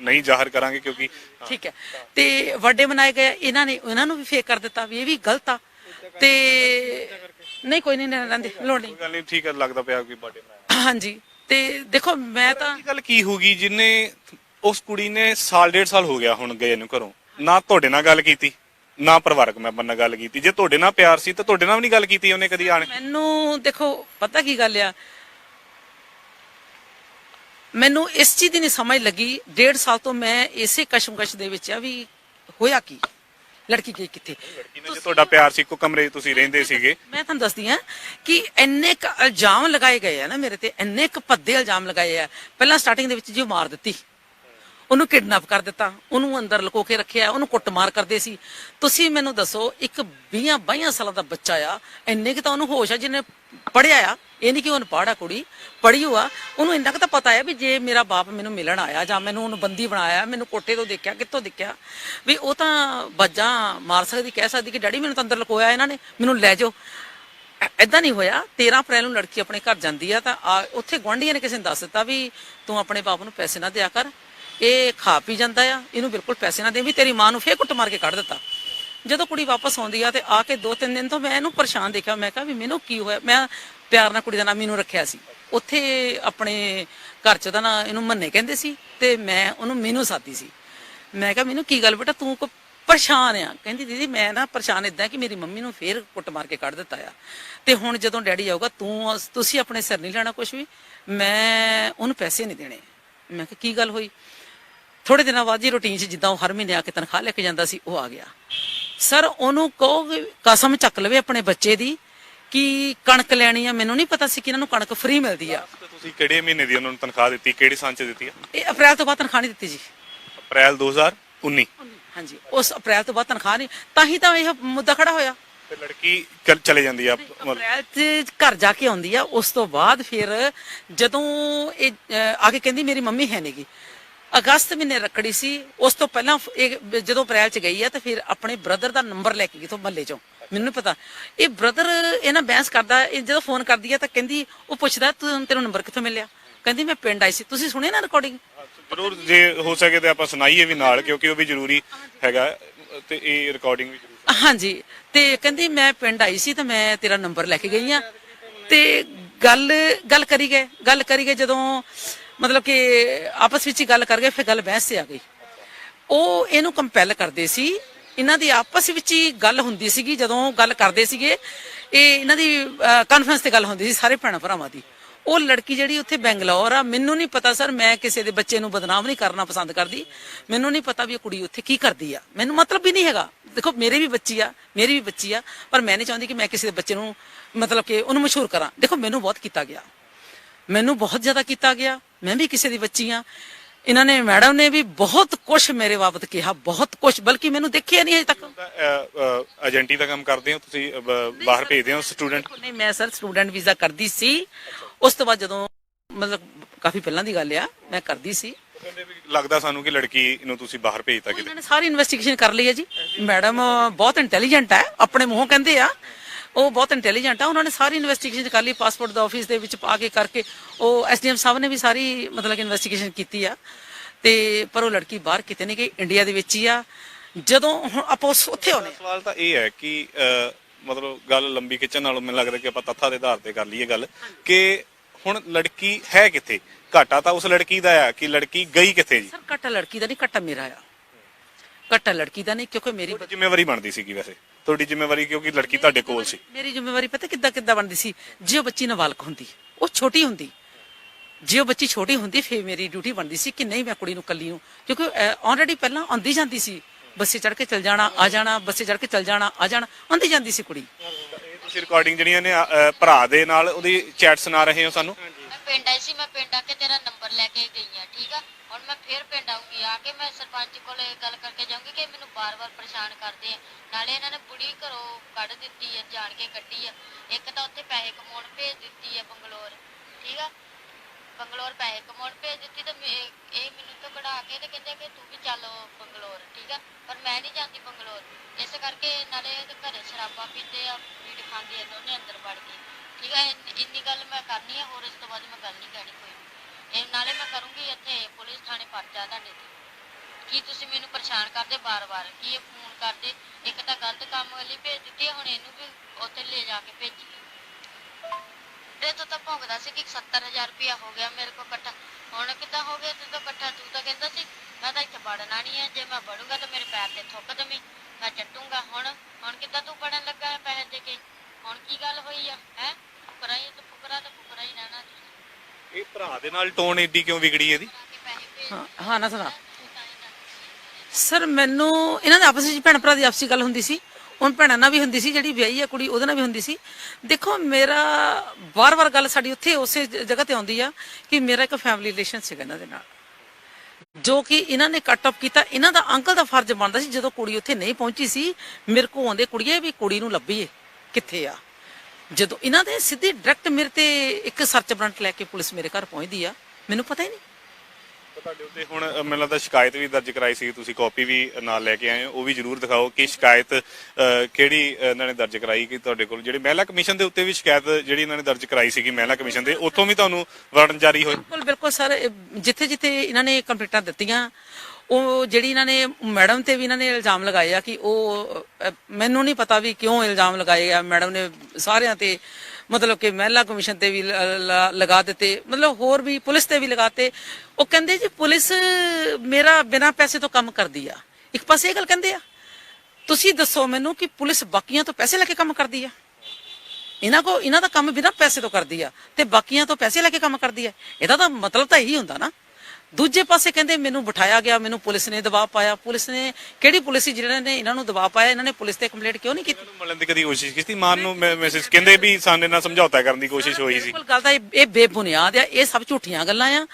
ਨਹੀਂ ਜ਼ਾਹਰ ਕਰਾਂਗੇ ਕਿਉਂਕਿ ਠੀਕ ਹੈ। ਤੇ ਬਰਥਡੇ ਮਨਾਏ ਗਏ ਇਹਨਾਂ ਨੇ ਇਹਨਾਂ ਨੂੰ ਵੀ ਫੇਕ ਕਰ ਦਿੱਤਾ ਵੀ ਇਹ ਵੀ ਗਲਤ ਆ। ਤੇ ਨਹੀਂ ਕੋਈ ਨਹੀਂ ਰਹਿੰਦੇ ਲੋੜ ਨਹੀਂ। ਕੋਈ ਗੱਲ ਨਹੀਂ ਠੀਕ ਹੈ ਲੱਗਦਾ ਪਿਆ ਕਿ ਬਰਥਡੇ ਮਨਾਇਆ। ਹਾਂਜੀ। ਤੇ ਦੇਖੋ ਮੈਂ ਤਾਂ ਗੱਲ ਕੀ ਹੋਗੀ ਜਿਨੇ ਉਸ ਕੁੜੀ ਨੇ ਸਾਲ ਡੇਢ ਸਾਲ ਹੋ ਗਿਆ ਹੁਣ ਗਏ ਨੂੰ ਘਰੋਂ। ਨਾ ਤੁਹਾਡੇ ਨਾਲ ਗੱਲ ਕੀਤੀ। ਨਾ ਪਰਿਵਾਰਕ ਮੈਂਬਰ ਨਾਲ ਗੱਲ ਕੀਤੀ। ਜੇ ਤੁਹਾਡੇ ਨਾਲ ਪਿਆਰ ਸੀ ਤਾਂ ਤੁਹਾਡੇ ਨਾਲ ਵੀ ਨਹੀਂ ਗੱਲ ਕੀਤੀ ਉਹਨੇ ਕਦੀ ਆਣ ਮੈਨੂੰ ਦੇਖੋ ਪਤਾ ਕੀ ਗੱਲ ਆ? ਮੈਨੂੰ ਇਸ ਚੀਜ਼ ਦੀ ਨਹੀਂ ਸਮਝ ਲੱਗੀ ਡੇਢ ਸਾਲ ਤੋਂ ਮੈਂ ਇਸੇ ਕਸ਼ਮਕਸ਼ ਦੇ ਵਿੱਚ ਆ ਵੀ ਹੋਇਆ ਕੀ? ਲੜਕੀ ਗਈ ਕਿੱਥੇ? ਜੇ ਤੁਹਾਡਾ ਪਿਆਰ ਸੀ ਇੱਕੋ ਕਮਰੇ 'ਚ ਤੁਸੀਂ ਰਹਿੰਦੇ ਸੀਗੇ। ਮੈਂ ਤੁਹਾਨੂੰ ਦੱਸਦੀ ਆ ਕਿ ਇੰਨੇ ਕ ਇਲਜ਼ਾਮ ਲਗਾਏ ਗਏ ਆ ਨਾ ਮੇਰੇ ਤੇ ਇੰਨੇ ਕ ਭੱਦੇ ਇਲਜ਼ਾਮ ਲਗਾਏ ਆ। ਪਹਿਲਾਂ ਸਟਾਰਟਿੰਗ ਦੇ ਵਿੱਚ ਜੀ ਮਾਰ ਦਿੱਤੀ। ਉਹਨੂੰ ਕਿਡਨੈਪ ਕਰ ਦਿੱਤਾ, ਉਹਨੂੰ ਅੰਦਰ ਲੁਕੋ ਕੇ ਰੱਖਿਆ, ਉਹਨੂੰ ਕੁੱਟਮਾਰ ਕਰਦੇ ਸੀ। ਤੁਸੀਂ ਮੈਨੂੰ ਦੱਸੋ, ਇੱਕ 20 22 ਸਾਲਾਂ ਦਾ ਬੱਚਾ ਆ, ਇੰਨੇ ਕਿ ਤਾਂ ਉਹਨੂੰ ਹੋਸ਼ ਆ ਜਿਹਨੇ ਪੜਿਆ ਆ, ਇਹ ਨਹੀਂ ਕਿ ਉਹਨ ਪੜਾ ਕੁੜੀ ਪੜੀ ਹੋਆ, ਉਹਨੂੰ ਇੰਨਾ ਕੁ ਤਾਂ ਪਤਾ ਆ ਵੀ ਜੇ ਮੇਰਾ ਬਾਪ ਮੈਨੂੰ ਮਿਲਣ ਆਇਆ ਜਾਂ ਮੈਨੂੰ ਉਹਨੂੰ ਬੰਦੀ ਬਣਾਇਆ, ਮੈਨੂੰ ਕੋਟੇ ਤੋਂ ਦੇਖਿਆ, ਕਿੱਥੋਂ ਦੇਖਿਆ, ਵੀ ਉਹ ਤਾਂ ਬਾਜਾਂ ਮਾਰ ਸਕਦੀ, ਕਹਿ ਸਕਦੀ ਕਿ ਡੈਡੀ ਮੈਨੂੰ ਤਾਂ ਅੰਦਰ ਲੁਕੋਇਆ ਇਹਨਾਂ ਨੇ, ਮੈਨੂੰ ਲੈ ਜਾਓ। ਐਦਾਂ ਨਹੀਂ ਹੋਇਆ 13 ਅਪ੍ਰੈਲ ਨੂੰ ਲੜਕੀ ਆਪਣੇ ਘਰ ਜਾਂਦੀ ਆ ਤਾਂ ਆ- ਉੱਥੇ ਗੁਆਂਢੀਆਂ ਨੇ ਕਿਸੇ ਨੂੰ ਦੱਸ ਦਿੱਤਾ ਵੀ ਤੂੰ ਆਪਣੇ ਬਾਪ ਨੂੰ ਪੈਸੇ ਨਾ ਦਿਆ ਕਰ ਇਹ ਖਾ ਪੀ ਜਾਂਦਾ ਆ, ਇਹਨੂੰ ਬਿਲਕੁਲ ਪੈਸੇ ਨਾ ਦੇ ਵੀ ਤੇਰੀ ਮਾਂ ਨੂੰ ਫੇਰ ਕੁੱਟ ਮਾਰ ਕੇ ਕੱਢ ਦਿੱਤਾ। ਜਦੋਂ ਕੁੜੀ ਵਾਪਸ ਆਉਂਦੀ ਆ ਤੇ ਆ ਕੇ ਦੋ ਤਿੰਨ ਦਿਨ ਤੋਂ ਮੈਂ ਇਹਨੂੰ ਪਰੇਸ਼ਾਨ ਦੇਖਿਆ, ਮੈਂ ਕਿਹਾ ਵੀ ਮੈਨੂੰ ਕੀ ਹੋਇਆ? ਮੈਂ ਪਿਆਰ ਨਾਲ ਕੁੜੀ ਦਾ ਨਾਮ ਮੀਨੂ ਰੱਖਿਆ ਸੀ। ਉੱਥੇ ਆਪਣੇ ਘਰ ਚ ਉਹਦਾ ਨਾਂ ਇਹਨੂੰ ਮੰਨੇ ਕਹਿੰਦੇ ਸੀ ਤੇ ਮੈਂ ਉਹਨੂੰ ਮੀਨੂ ਸਾਦੀ ਸੀ। ਮੈਂ ਕਿਹਾ, ਮੈਨੂੰ ਕੀ ਗੱਲ ਬੇਟਾ, ਤੂੰ ਕੋ ਪਰੇਸ਼ਾਨ ਆ? ਕਹਿੰਦੀ, ਦੀਦੀ, ਮੈਂ ਨਾ ਪਰੇਸ਼ਾਨ ਇਦਾਂ ਕਿ ਮੇਰੀ ਮੰਮੀ ਨੂੰ ਫੇਰ ਕੁੱਟ ਮਾਰ ਕੇ ਕੱਢ ਦਿੱਤਾ ਆ। ਤੇ ਹੁਣ ਜਦੋਂ ਡੈਡੀ ਆਊਗਾ, ਤੂੰ ਤੁਸੀਂ ਆਪਣੇ ਸਿਰ ਨਹੀਂ ਲੈਣਾ ਕੁਝ ਵੀ। ਮੈਂ ਉਹਨੂੰ ਪੈਸੇ ਨਹੀਂ ਦੇਣੇ। ਮੈਂ ਕਿਹਾ, ਕੀ ਗੱਲ ਹੋਈ? ਥੋੜੇ ਦਿਨਾਂ ਬਾਅਦ ਜੀ ਰੁਟੀਨ 'ਚ ਜਿੱਦਾਂ ਉਹ ਹਰ ਮਹੀਨੇ ਆ ਕੇ ਤਨਖਾਹ ਲੈ ਕੇ ਜਾਂਦਾ ਸੀ ਉਹ ਆ ਗਿਆ। ਸਰ ਉਹਨੂੰ ਕਹੋ ਕਸਮ ਚੱਕ ਲਵੇ ਆਪਣੇ ਬੱਚੇ ਦੀ ਕਿ ਕਣਕ ਲੈਣੀ ਆ ਮੈਨੂੰ ਨਹੀਂ ਪਤਾ ਸੀ ਕਿ ਇਹਨਾਂ ਨੂੰ ਕਣਕ ਫ੍ਰੀ ਮਿਲਦੀ ਆ। ਤੁਸੀਂ ਕਿਹੜੇ ਮਹੀਨੇ ਦੀ ਉਹਨਾਂ ਨੂੰ ਤਨਖਾਹ ਦਿੱਤੀ ਕਿਹੜੇ ਸਾਲ 'ਚ ਦਿੱਤੀ ਆ? ਇਹ ਅਪ੍ਰੈਲ ਤੋਂ ਬਾਅਦ ਤਨਖਾਹ ਨਹੀਂ ਦਿੱਤੀ ਜੀ। ਅਪ੍ਰੈਲ 2019 ਹਾਂਜੀ ਉਸ ਅਪ੍ਰੈਲ ਤੋਂ ਬਾਅਦ ਤਨਖਾਹ ਨਹੀਂ ਤਾਂ ਹੀ ਤਾਂ ਇਹ ਮੁੱਦਾ ਖੜਾ ਹੋਇਆ। ਤੇ ਲੜਕੀ ਚੱਲ- ਚਲੇ ਜਾਂਦੀ ਆ ਅਪ੍ਰੈਲ ਚ ਘਰ ਜਾ ਕੇ ਆਉਂਦੀ ਆ ਉਸ ਤੋਂ ਬਾਅਦ ਫਿਰ ਜਦੋਂ ਇਹ ਆ ਕੇ ਕਹਿੰਦੀ ਮੇਰੀ ਮੰਮੀ ਹੈ ਨਹੀਂਗੀ ਅਗਸਤ ਮਹੀਨੇ ਰੱਖੜੀ ਸੀ ਉਸ ਤੋਂ ਪਹਿਲਾਂ ਇਹ ਜਦੋਂ ਅਪ੍ਰੈਲ ਚ ਗਈ ਆ ਤੇ ਫਿਰ ਆਪਣੇ ਬ੍ਰਦਰ ਦਾ ਨੰਬਰ ਲੈ ਕੇ ਗਈ ਤੋਂ ਮੱਲੇ ਚੋਂ। ਮੈਨੂੰ ਪਤਾ। ਇਹ ਬ੍ਰਦਰ ਇਹ ਨਾ ਬਹਿਸ ਕਰਦਾ ਇਹ ਜਦੋਂ ਫੋਨ ਕਰਦੀ ਆ ਤਾਂ ਕਹਿੰਦੀ ਉਹ ਪੁੱਛਦਾ ਤੂੰ ਤੈਨੂੰ ਨੰਬਰ ਕਿੱਥੋਂ ਮਿਲਿਆ? ਕਹਿੰਦੀ ਮੈਂ ਪਿੰਡ ਆਈ ਸੀ। ਤੁਸੀਂ ਸੁਣਿਆ ਨਾ ਰਿਕਾਰਡਿੰਗ ਜ਼ਰੂਰ ਜੇ ਹੋ ਸਕੇ ਤੇ ਆਪਾਂ ਸੁਣਾਈਏ ਵੀ ਨਾਲ ਕਿਉਂਕਿ ਉਹ ਵੀ ਜ਼ਰੂਰੀ ਹੈਗਾ ਤੇ ਇਹ ਰਿਕਾਰਡਿੰਗ ਵੀ ਜ਼ਰੂਰ ਹਾਂਜੀ। ਤੇ ਕਹਿੰਦੀ ਮੈਂ ਪਿੰਡ ਆਈ ਸੀ ਤੇ ਮੈਂ ਤੇਰਾ ਨੰਬਰ ਲੈ ਕੇ ਗਈ ਆ। ਤੇ ਗੱਲ ਗੱਲ ਕਰੀ ਗਏ। ਗੱਲ ਕਰੀ ਗਏ ਜਦੋਂ ਮਤਲਬ ਕਿ ਆਪਸ ਵਿੱਚ ਹੀ ਗੱਲ ਕਰ ਗਏ, ਫਿਰ ਗੱਲ ਬਹਿਸ ਤੇ ਆ ਗਈ। ਉਹ ਇਹਨੂੰ ਕੰਪੈਲ ਕਰਦੇ ਸੀ। ਇਹਨਾਂ ਦੀ ਆਪਸ ਵਿੱਚ ਹੀ ਗੱਲ ਹੁੰਦੀ ਸੀਗੀ, ਜਦੋਂ ਗੱਲ ਕਰਦੇ ਸੀਗੇ, ਇਹ ਇਹਨਾਂ ਦੀ ਕਾਨਫਰੰਸ ਤੇ ਗੱਲ ਹੁੰਦੀ ਸੀ ਸਾਰੇ ਭੈਣਾਂ ਭਰਾਵਾਂ ਦੀ। ਉਹ ਲੜਕੀ ਜਿਹੜੀ ਉੱਥੇ ਬੈਂਗਲੌਰ ਆ, ਮੈਨੂੰ ਨਹੀਂ ਪਤਾ ਸਰ, ਮੈਂ ਕਿਸੇ ਦੇ ਬੱਚੇ ਨੂੰ ਬਦਨਾਮ ਨਹੀਂ ਕਰਨਾ ਪਸੰਦ ਕਰਦੀ। ਮੈਨੂੰ ਨਹੀਂ ਪਤਾ ਵੀ ਇਹ ਕੁੜੀ ਉੱਥੇ ਕੀ ਕਰਦੀ ਆ। ਮੈਨੂੰ ਮਤਲਬ ਵੀ ਨਹੀਂ ਹੈਗਾ। ਦੇਖੋ, ਮੇਰੇ ਵੀ ਬੱਚੀ ਆ, ਮੇਰੀ ਵੀ ਬੱਚੀ ਆ, ਪਰ ਮੈਂ ਨਹੀਂ ਚਾਹੁੰਦੀ ਕਿ ਮੈਂ ਕਿਸੇ ਦੇ ਬੱਚੇ ਨੂੰ ਮਤਲਬ ਕਿ ਉਹਨੂੰ ਮਸ਼ਹੂਰ ਕਰਾਂ। ਦੇਖੋ, ਮੈਨੂੰ ਬਹੁਤ ਕੀਤਾ ਗਿਆ। ਮੈਨੂੰ ਬਹੁਤ ਜ਼ਿਆਦਾ ਕੀਤਾ ਗਿਆ। ਮੈਂ ਵੀ ਕਿਸੇ ਦੀ ਬੱਚੀ ਆ। ਇਹਨਾਂ ਨੇ ਮੈਡਮ ਨੇ ਵੀ ਬਹੁਤ ਕੁਝ ਮੇਰੇ ਬਾਬਤ ਕਿਹਾ ਬਹੁਤ ਕੁਝ ਬਲਕਿ ਮੈਨੂੰ ਦੇਖਿਆ ਨਹੀਂ ਅਜੇ ਤੱਕ। ਏਜੰਟੀ ਦਾ ਕੰਮ ਕਰਦੇ ਹੋ ਤੁਸੀਂ ਬਾਹਰ ਭੇਜਦੇ ਹੋ ਸਟੂਡੈਂਟ ਨਹੀਂ ਮੈਂ ਸਰ ਸਟੂਡੈਂਟ ਵੀਜ਼ਾ ਕਰਦੀ ਸੀ। ਉਸ ਤੋਂ ਬਾਅਦ ਜਦੋਂ ਮਤਲਬ ਕਾਫੀ ਪਹਿਲਾਂ ਦੀ ਗੱਲ ਆ ਮੈਂ ਕਰਦੀ ਸੀ। ਲੱਗਦਾ ਸਾਨੂੰ ਕਿ ਲੜਕੀ ਨੂੰ ਤੁਸੀਂ ਬਾਹਰ ਭੇਜਤਾ ਕਿਤੇ। ਨੇ ਸਾਰੀ ਇਨਵੈਸਟੀਗੇਸ਼ਨ ਕਰ ਲਈ ਹੈ ਜੀ। ਮੈਡਮ ਬਹੁਤ ਇੰਟੈਲੀਜੈਂਟ ਹੈ ਆਪਣੇ ਮੂੰਹੋਂ ਕਹਿੰਦੇ ਆ। ਉਹ ਬਹੁਤ ਇੰਟੈਲੀਜੈਂਟ ਆ। ਉਹਨਾਂ ਨੇ ਸਾਰੀ ਇਨਵੈਸਟੀਗੇਸ਼ਨ ਕਰ ਲਈ ਪਾਸਪੋਰਟ ਦਾ ਆਫਿਸ ਦੇ ਵਿੱਚ ਪਾ ਕੇ ਕਰਕੇ। ਉਹ ਐਸਡੀਐਮ ਸਾਹਿਬ ਨੇ ਵੀ ਸਾਰੀ ਮਤਲਬ ਕਿ ਇਨਵੈਸਟੀਗੇਸ਼ਨ ਕੀਤੀ ਆ। ਤੇ ਪਰ ਉਹ ਲੜਕੀ ਬਾਹਰ ਕਿਤੇ ਨਹੀਂ ਗਈ ਇੰਡੀਆ ਦੇ ਵਿੱਚ ਹੀ ਆ। ਜਦੋਂ ਹੁਣ ਆਪਾਂ ਉਸ- ਉੱਥੇ ਆਉਨੇ ਸਵਾਲ ਤਾਂ ਇਹ ਹੈ ਕਿ ਮਤਲਬ ਗੱਲ ਲੰਬੀ ਖਿੱਚਣ ਨਾਲੋਂ ਮੈਨੂੰ ਲੱਗਦਾ ਕਿ ਆਪਾਂ ਤੱਥਾਂ ਦੇ ਆਧਾਰ ਤੇ ਕਰ ਲਈਏ ਗੱਲ ਕਿ ਹੁਣ ਲੜਕੀ ਹੈ ਕਿੱਥੇ? ਘਾਟਾ ਤਾਂ ਉਸ ਲੜਕੀ ਦਾ ਆ ਕਿ ਲੜਕੀ ਗਈ ਕਿੱਥੇ ਜੀ? ਸਰ ਕੱਟਾ ਲੜਕੀ ਦਾ ਨਹੀਂ ਕੱਟਾ ਮੇਰਾ ਆ। ਕੱਟਾ ਲੜਕੀ ਦਾ ਨਹੀਂ ਕਿਉਂਕਿ ਮੇਰੀ ਜ਼ਿੰਮੇਵਾਰੀ ਬਣਦੀ ਸੀਗੀ ਵੈਸੇ। ਤੁਹਾਡੀ ਜ਼ਿੰਮੇਵਾਰੀ ਕਿਉਂਕਿ ਲੜਕੀ ਤੁਹਾਡੇ ਕੋਲ ਸੀ। ਮੇਰੀ ਜ਼ਿੰਮੇਵਾਰੀ ਪਤਾ ਕਿੱਦਾਂ ਕਿੱਦਾਂ ਬਣਦੀ ਸੀ? ਜੇ ਉਹ ਬੱਚੀ ਨਾਬਾਲਗ ਹੁੰਦੀ ਉਹ ਛੋਟੀ ਹੁੰਦੀ ਜੇ ਉਹ ਬੱਚੀ ਛੋਟੀ ਹੁੰਦੀ ਫੇਰ ਮੇਰੀ ਡਿਊਟੀ ਬਣਦੀ ਸੀ ਕਿ ਨਹੀਂ ਮੈਂ ਕੁੜੀ ਨੂੰ ਕੱਲੀ ਨੂੰ ਕਿਉਂਕਿ ਆਲਰੇਡੀ ਪਹਿਲਾਂ ਆਉਂਦੀ ਜਾਂਦੀ ਸੀ। ਬੱਸੇ ਚੜ ਕੇ ਚਲ ਜਾਣਾ ਆ ਜਾਣਾ ਬੱਸੇ ਚੜ ਕੇ ਚਲ ਜਾਣਾ ਆ ਜਾਣਾ ਆਉਂਦੀ ਜਾਂਦੀ ਸੀ ਕੁੜੀ। ਇਹ ਤੁਸੀਂ ਰਿਕਾਰਡਿੰਗ ਜਿਹੜੀਆਂ ਨੇ ਅ, ਭਰਾ ਦੇ ਨਾਲ ਉਹਦੀ ਚੈਟ ਸੁਣਾ ਰਹੇ ਹੋ ਸਾਨੂੰ? ਪਿੰਡ ਆਈ ਸੀ, ਮੈਂ ਪਿੰਡ ਆ ਕੇ ਤੇਰਾ ਨੰਬਰ ਲੈ ਕੇ ਗਈ ਆ, ਠੀਕ ਆ? ਹੁਣ ਮੈਂ ਫੇਰ ਪਿੰਡ ਆਉਂਗੀ ਆ ਕੇ ਮੈਂ ਸਰਪੰਚ ਕੋਲੇ ਗੱਲ ਕਰਕੇ ਜਾਊਂਗੀ ਕਿ ਮੈਨੂੰ ਬਾਰ-ਬਾਰ ਪਰੇਸ਼ਾਨ ਕਰਦੇ ਆ। ਨਾਲੇ ਇਹਨਾਂ ਨੇ ਬੁੜੀ ਘਰੋਂ ਕੱਢ ਦਿੱਤੀ ਹੈ ਜਾਣ ਕੇ ਕੱਢੀ ਆ। ਇੱਕ ਤਾਂ ਉੱਥੇ ਪੈਸੇ ਕਮਾਉਣ ਭੇਜ ਦਿੱਤੀ ਹੈ ਬੰਗਲੌਰ, ਠੀਕ ਆ? ਬੰਗਲੌਰ ਪੈਸੇ ਕਮਾਉਣ ਭੇਜ ਦਿੱਤੀ ਤੇ ਮੈਂ- ਇਹ ਮੈਨੂੰ ਤੋਂ ਕਢਾ ਕੇ ਤੇ ਕਹਿੰਦੇ ਕਿ ਤੂੰ ਵੀ ਚੱਲ ਬੰਗਲੌਰ, ਠੀਕ ਆ? ਪਰ ਮੈਂ ਨਹੀਂ ਜਾਂਦੀ ਬੰਗਲੌਰ। ਇਸ ਕਰਕੇ ਨਾਲੇ ਇਹਦੇ ਘਰੇ ਸ਼ਰਾਬਾਂ ਪੀਂਦੇ ਆ ਮੀਟ ਖਾਂਦੇ ਆ ਦੋਨੇ ਅੰਦਰ ਵੜ ਕੇ। ਠੀਕ ਆ ਇੰਨ- ਇੰਨੀ ਗੱਲ ਮੈਂ ਕਰਨੀ ਆ ਹੋਰ ਇਸ ਤੋਂ ਬਾਅਦ ਮੈਂ ਗੱਲ ਨਹੀਂ ਕਹਿਣੀ ਕੋਈ ਵੀ। ਇਹ ਨਾਲੇ ਮੈਂ ਕਰੂੰਗੀ ਇੱਥੇ ਪੁਲਿਸ ਥਾਣੇ ਪਰਚਾ ਤੁਹਾਡੇ ਤੇ। ਕੀ ਤੁਸੀਂ ਮੈਨੂੰ ਪਰੇਸ਼ਾਨ ਕਰਦੇ ਬਾਰ-ਬਾਰ? ਕੀ ਇਹ ਫੋਨ ਕਰਦੇ? ਇੱਕ ਤਾਂ ਗਲਤ ਕੰਮ ਲਈ ਭੇਜ ਦਿੱਤੀ ਹੈ, ਹੁਣ ਇਹਨੂੰ ਵੀ ਉੱਥੇ ਲੈ ਜਾ ਕੇ ਭੇਜੀ ਤੇ ਤੂੰ ਤਾਂ ਭੋਗਦਾ ਸੀ ਕਿ 70000 ਰੁਪਇਆ ਹੋ ਗਿਆ ਮੇਰੇ ਕੋਲ ਇਕੱਠਾ ਹੁਣ ਕਿੱਦਾਂ ਹੋ ਗਿਆ? ਤੂੰ ਤਾਂ ਇਕੱਠਾ ਤੂੰ ਤਾਂ ਕਹਿੰਦਾ ਸੀ ਮੈਂ ਤਾਂ ਇੱਥੇ ਵੜਨਾ ਨਹੀਂ ਹੈ ਜੇ ਮੈਂ ਵੜੂੰਗਾ ਤਾਂ ਮੇਰੇ ਪੈਰ ਤੇ ਥੁੱਕ ਦਮੀ ਮੈਂ ਚੱਟੂੰਗਾ। ਹੁਣ ਹੁਣ ਕਿੱਦਾਂ ਤੂੰ ਵੜਨ ਲੱਗਾ ਹੈ ਪੈਸੇ ਦੇ ਕੇ? ਹੁਣ ਕੀ ਗੱਲ ਹੋਈ ਆ ਹੈ? ਫੁਕਰਾ ਹੀ ਤਾਂ ਫੁਕਰਾ ਤਾਂ ਫੁਕਰਾ ਹੀ ਰਹਿਣਾ ਤੁਸੀਂ ਇਹ ਭਰਾ ਦੇ ਨਾਲ ਟੋਨ ਏਡੀ ਕਿਉਂ ਵਿਗੜੀ ਇਹਦੀ? ਆ ਕੇ ਪੈਸੇ ਭੇਜ ਹਾਂ ਹਾਂ ਨਾ ਸੁਣਾ। ਤੂੰ ਤਾਂ ਇਹਦਾ ਸਰ ਮੈਨੂੰ ਇਹਨਾਂ ਦੇ ਆਪਸ ਵਿੱਚ ਭੈਣ ਭਰਾ ਦੀ ਆਪਸੀ ਗੱਲ ਹੁੰਦੀ ਸੀ। ਹੁਣ ਭੈਣਾਂ ਨਾਲ ਵੀ ਹੁੰਦੀ ਸੀ ਜਿਹੜੀ ਵਿਆਹੀ ਹੈ ਕੁੜੀ ਉਹਦੇ ਨਾਲ ਵੀ ਹੁੰਦੀ ਸੀ। ਦੇਖੋ ਮੇਰਾ ਵਾਰ-ਵਾਰ ਗੱਲ ਸਾਡੀ ਉੱਥੇ ਉਸੇ ਜਗ੍ਹਾ ਤੇ ਆਉਂਦੀ ਆ ਕਿ ਮੇਰਾ ਇੱਕ ਫੈਮਿਲੀ ਰਿਲੇਸ਼ਨ ਸੀਗਾ ਇਹਨਾਂ ਦੇ ਨਾਲ। ਜੋ ਕਿ ਇਹਨਾਂ ਨੇ ਕੱਟ ਆਫ ਕੀਤਾ। ਇਹਨਾਂ ਦਾ ਅੰਕਲ ਦਾ ਫਰਜ਼ ਬਣਦਾ ਸੀ ਜਦੋਂ ਕੁੜੀ ਉੱਥੇ ਨਹੀਂ ਪਹੁੰਚੀ ਸੀ ਮੇਰੇ ਕੋ ਆਉਂਦੇ ਕੁੜੀਏ ਵੀ ਕੁੜੀ ਨੂੰ ਲੱਭੀਏ। ਕਿੱਥੇ ਆ? ਜਦੋਂ ਇਹਨਾਂ ਦੇ ਸਿੱਧੀ ਡਾਇਰੈਕਟ ਮੇਰੇ ਤੇ ਇੱਕ ਸਰਚ ਵਾਰੰਟ ਲੈ ਕੇ ਪੁਲਿਸ ਮੇਰੇ ਘਰ ਪਹੁੰਚਦੀ ਆ ਮੈਨੂੰ ਪਤਾ ਹੀ ਨਹੀਂ। ਤੁਹਾਡੇ ਉੱਤੇ ਹੁਣ ਅ, ਮੈਨੂੰ ਲੱਗਦਾ ਸ਼ਿਕਾਇਤ ਵੀ ਦਰਜ ਕਰਾਈ ਸੀ ਤੁਸੀਂ ਕਾਪੀ ਵੀ ਨਾਲ ਲੈ ਕੇ ਆਏ ਹੋ ਉਹ ਵੀ ਜਰੂਰ ਦਿਖਾਓ ਕਿ ਸ਼ਿਕਾਇਤ ਅ, ਕਿਹੜੀ ਅ, ਇਹਨਾਂ ਨੇ ਦਰਜ ਕਰਾਈ ਕਿ ਤੁਹਾਡੇ ਕੋਲ ਜਿਹੜੇ ਮਹਿਲਾ ਕਮਿਸ਼ਨ ਦੇ ਉੱਤੇ ਵੀ ਸ਼ਿਕਾਇਤ ਜਿਹੜੀ ਇਹਨਾਂ ਨੇ ਦਰਜ ਕਰਾਈ ਸੀਗੀ ਮਹਿਲਾ ਕਮਿਸ਼ਨ ਦੇ ਉੱਥੋਂ ਵੀ ਤੁਹਾਨੂੰ ਵਾਰੰਟ ਜਾਰੀ ਹੋਏ? ਬਿਲਕੁਲ ਬਿਲਕੁਲ ਸਰ ਜਿੱਥੇ ਜਿੱਥੇ ਇਹਨਾਂ ਨੇ ਕੰਪਲੀਟਾਂ ਦਿੱਤੀਆਂ ਉਹ ਜਿਹੜੀ ਇਹਨਾਂ ਨੇ, ਮੈਡਮ ਤੇ ਵੀ ਇਹਨਾਂ ਨੇ ਇਲਜ਼ਾਮ ਲਗਾਏ ਆ ਕਿ ਉਹ ਮੈਨੂੰ ਨਹੀਂ ਪਤਾ ਵੀ ਕਿਉਂ ਇਲਜ਼ਾਮ ਲਗਾਏ ਆ। ਮੈਡਮ ਨੇ ਸਾਰਿਆਂ ਤੇ, ਮਤਲਬ ਕਿ ਮਹਿਲਾ ਕਮਿਸ਼ਨ ਤੇ ਵੀ ਲ- ਲਗਾ ਦਿੱਤੇ। ਮਤਲਬ ਹੋਰ ਵੀ ਪੁਲਿਸ ਤੇ ਵੀ ਲਗਾਤੇ। ਉਹ ਕਹਿੰਦੇ ਜੀ, ਪੁਲਿਸ ਮੇਰਾ ਬਿਨਾਂ ਪੈਸੇ ਤੋਂ ਕੰਮ ਕਰਦੀ ਆ। ਇੱਕ ਪਾਸੇ ਇਹ ਗੱਲ ਕਹਿੰਦੇ ਆ, ਤੁਸੀਂ ਦੱਸੋ ਮੈਨੂੰ ਕਿ ਪੁਲਿਸ ਬਾਕੀਆਂ ਤੋਂ ਪੈਸੇ ਲੈ ਕੇ ਕੰਮ ਕਰਦੀ ਆ? ਇਹਨਾਂ ਕੋ, ਇਹਨਾਂ ਦਾ ਕੰਮ ਬਿਨਾਂ ਪੈਸੇ ਤੋਂ ਕਰਦੀ ਆ ਤੇ ਬਾਕੀਆਂ ਤੋਂ ਪੈਸੇ ਲੈ ਕੇ ਕੰਮ ਕਰਦੀ ਆ। ਇਹਦਾ ਤਾਂ ਮਤਲਬ ਤਾਂ ਇਹੀ ਹੁੰਦਾ ਨਾ। ਦੂਜੇ ਪਾਸੇ ਕਹਿੰਦੇ ਮੈਨੂੰ ਬਿਠਾਇਆ ਗਿਆ ਮੈਨੂੰ ਪੁਲਿਸ ਨੇ ਦਬਾਅ ਪਾਇਆ। ਪੁਲਿਸ ਨੇ ਕਿਹੜੀ ਪੁਲਿਸ ਸੀ ਜਿਹਨਾਂ ਨੇ ਇਹਨਾਂ ਨੂੰ ਦਬਾਅ ਪਾਇਆ? ਇਹਨਾਂ ਨੇ ਪੁਲਿਸ ਤੇ ਕੰਪਲੇਂਟ ਕਿਉਂ ਨਹੀਂ ਕੀਤੀ? ਮਿਲਣ ਦੀ ਕਦੀ ਕੋਸ਼ਿਸ਼ ਕੀਤੀ? ਮਾਨ ਨੂੰ ਮੈਸੇਜ ਕਹਿੰਦੇ ਵੀ ਸਾਡੇ ਨਾਲ ਸਮਝੌਤਾ ਕਰਨ ਦੀ ਕੋਸ਼ਿਸ਼ ਹੋਈ ਸੀ। ਬਿਲਕੁਲ ਗੱਲ ਤਾਂ ਇਹ ਇਹ ਬੇਬੁਨਿਆਦ ਆ ਇਹ ਸਭ ਝੂਠੀਆਂ ਗੱਲਾਂ ਆ।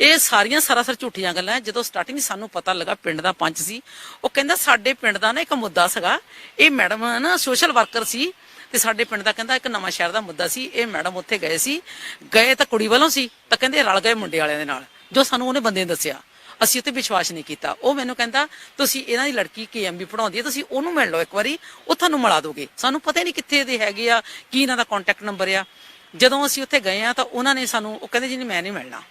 ਇਹ ਸਾਰੀਆਂ ਸਰਾਸਰ ਝੂਠੀਆਂ ਗੱਲਾਂ ਆ। ਜਦੋਂ ਸਟਾਰਟਿੰਗ ਸਾਨੂੰ ਪਤਾ ਲੱਗਾ ਪਿੰਡ ਦਾ ਪੰਚ ਸੀ ਉਹ ਕਹਿੰਦਾ ਸਾਡੇ ਪਿੰਡ ਦਾ ਨਾ ਇੱਕ ਮੁੱਦਾ ਸੀਗਾ। ਇਹ ਮੈਡਮ ਨਾ ਸੋਸ਼ਲ ਵਰਕਰ ਸੀ ਤੇ ਸਾਡੇ ਪਿੰਡ ਦਾ ਕਹਿੰਦਾ ਇੱਕ ਨਵਾਂ ਸ਼ਹਿਰ ਦਾ ਮੁੱਦਾ ਸੀ। ਇਹ ਮੈਡਮ ਉੱਥੇ ਗਏ ਸੀ। ਗਏ ਤਾਂ ਕੁੜੀ ਵੱਲੋਂ ਸੀ ਤਾਂ ਕਹਿੰਦੇ ਰਲ ਗਏ ਮੁੰਡੇ ਵਾਲਿਆਂ ਦੇ ਨਾਲ। ਜੋ ਸਾਨੂੰ ਉਹਨੇ ਬੰਦੇ ਨੇ ਦੱਸਿਆ। ਅਸੀਂ ਉੱਤੇ ਵਿਸ਼ਵਾਸ ਨਹੀਂ ਕੀਤਾ। ਉਹ ਮੈਨੂੰ ਕਹਿੰਦਾ, ਤੁਸੀਂ ਇਹਨਾਂ ਦੀ ਲੜਕੀ ਕੇਐਮਬੀ ਪੜਾਉਂਦੀ ਹੈ, ਤੁਸੀਂ ਉਹਨੂੰ ਮਿਲ ਲਓ ਇੱਕ ਵਾਰੀ, ਉਹ ਤੁਹਾਨੂੰ ਮਿਲਾ ਦੋਗੇ। ਸਾਨੂੰ ਪਤਾ ਹੀ ਨਹੀਂ ਕਿੱਥੇ ਦੇ ਹੈਗੇ ਆ, ਕੀ ਇਹਨਾਂ ਦਾ ਕੰਟੈਕਟ ਨੰਬਰ ਆ। ਜਦੋਂ ਅਸੀਂ ਉੱਥੇ ਗਏ ਆ ਤਾਂ ਉਹਨਾਂ ਨੇ ਸਾਨੂੰ, ਉਹ ਕਹਿੰਦੇ ਜੀ, ਨਹੀਂ, ਮੈਂ ਨਹੀਂ ਮਿਲਣਾ।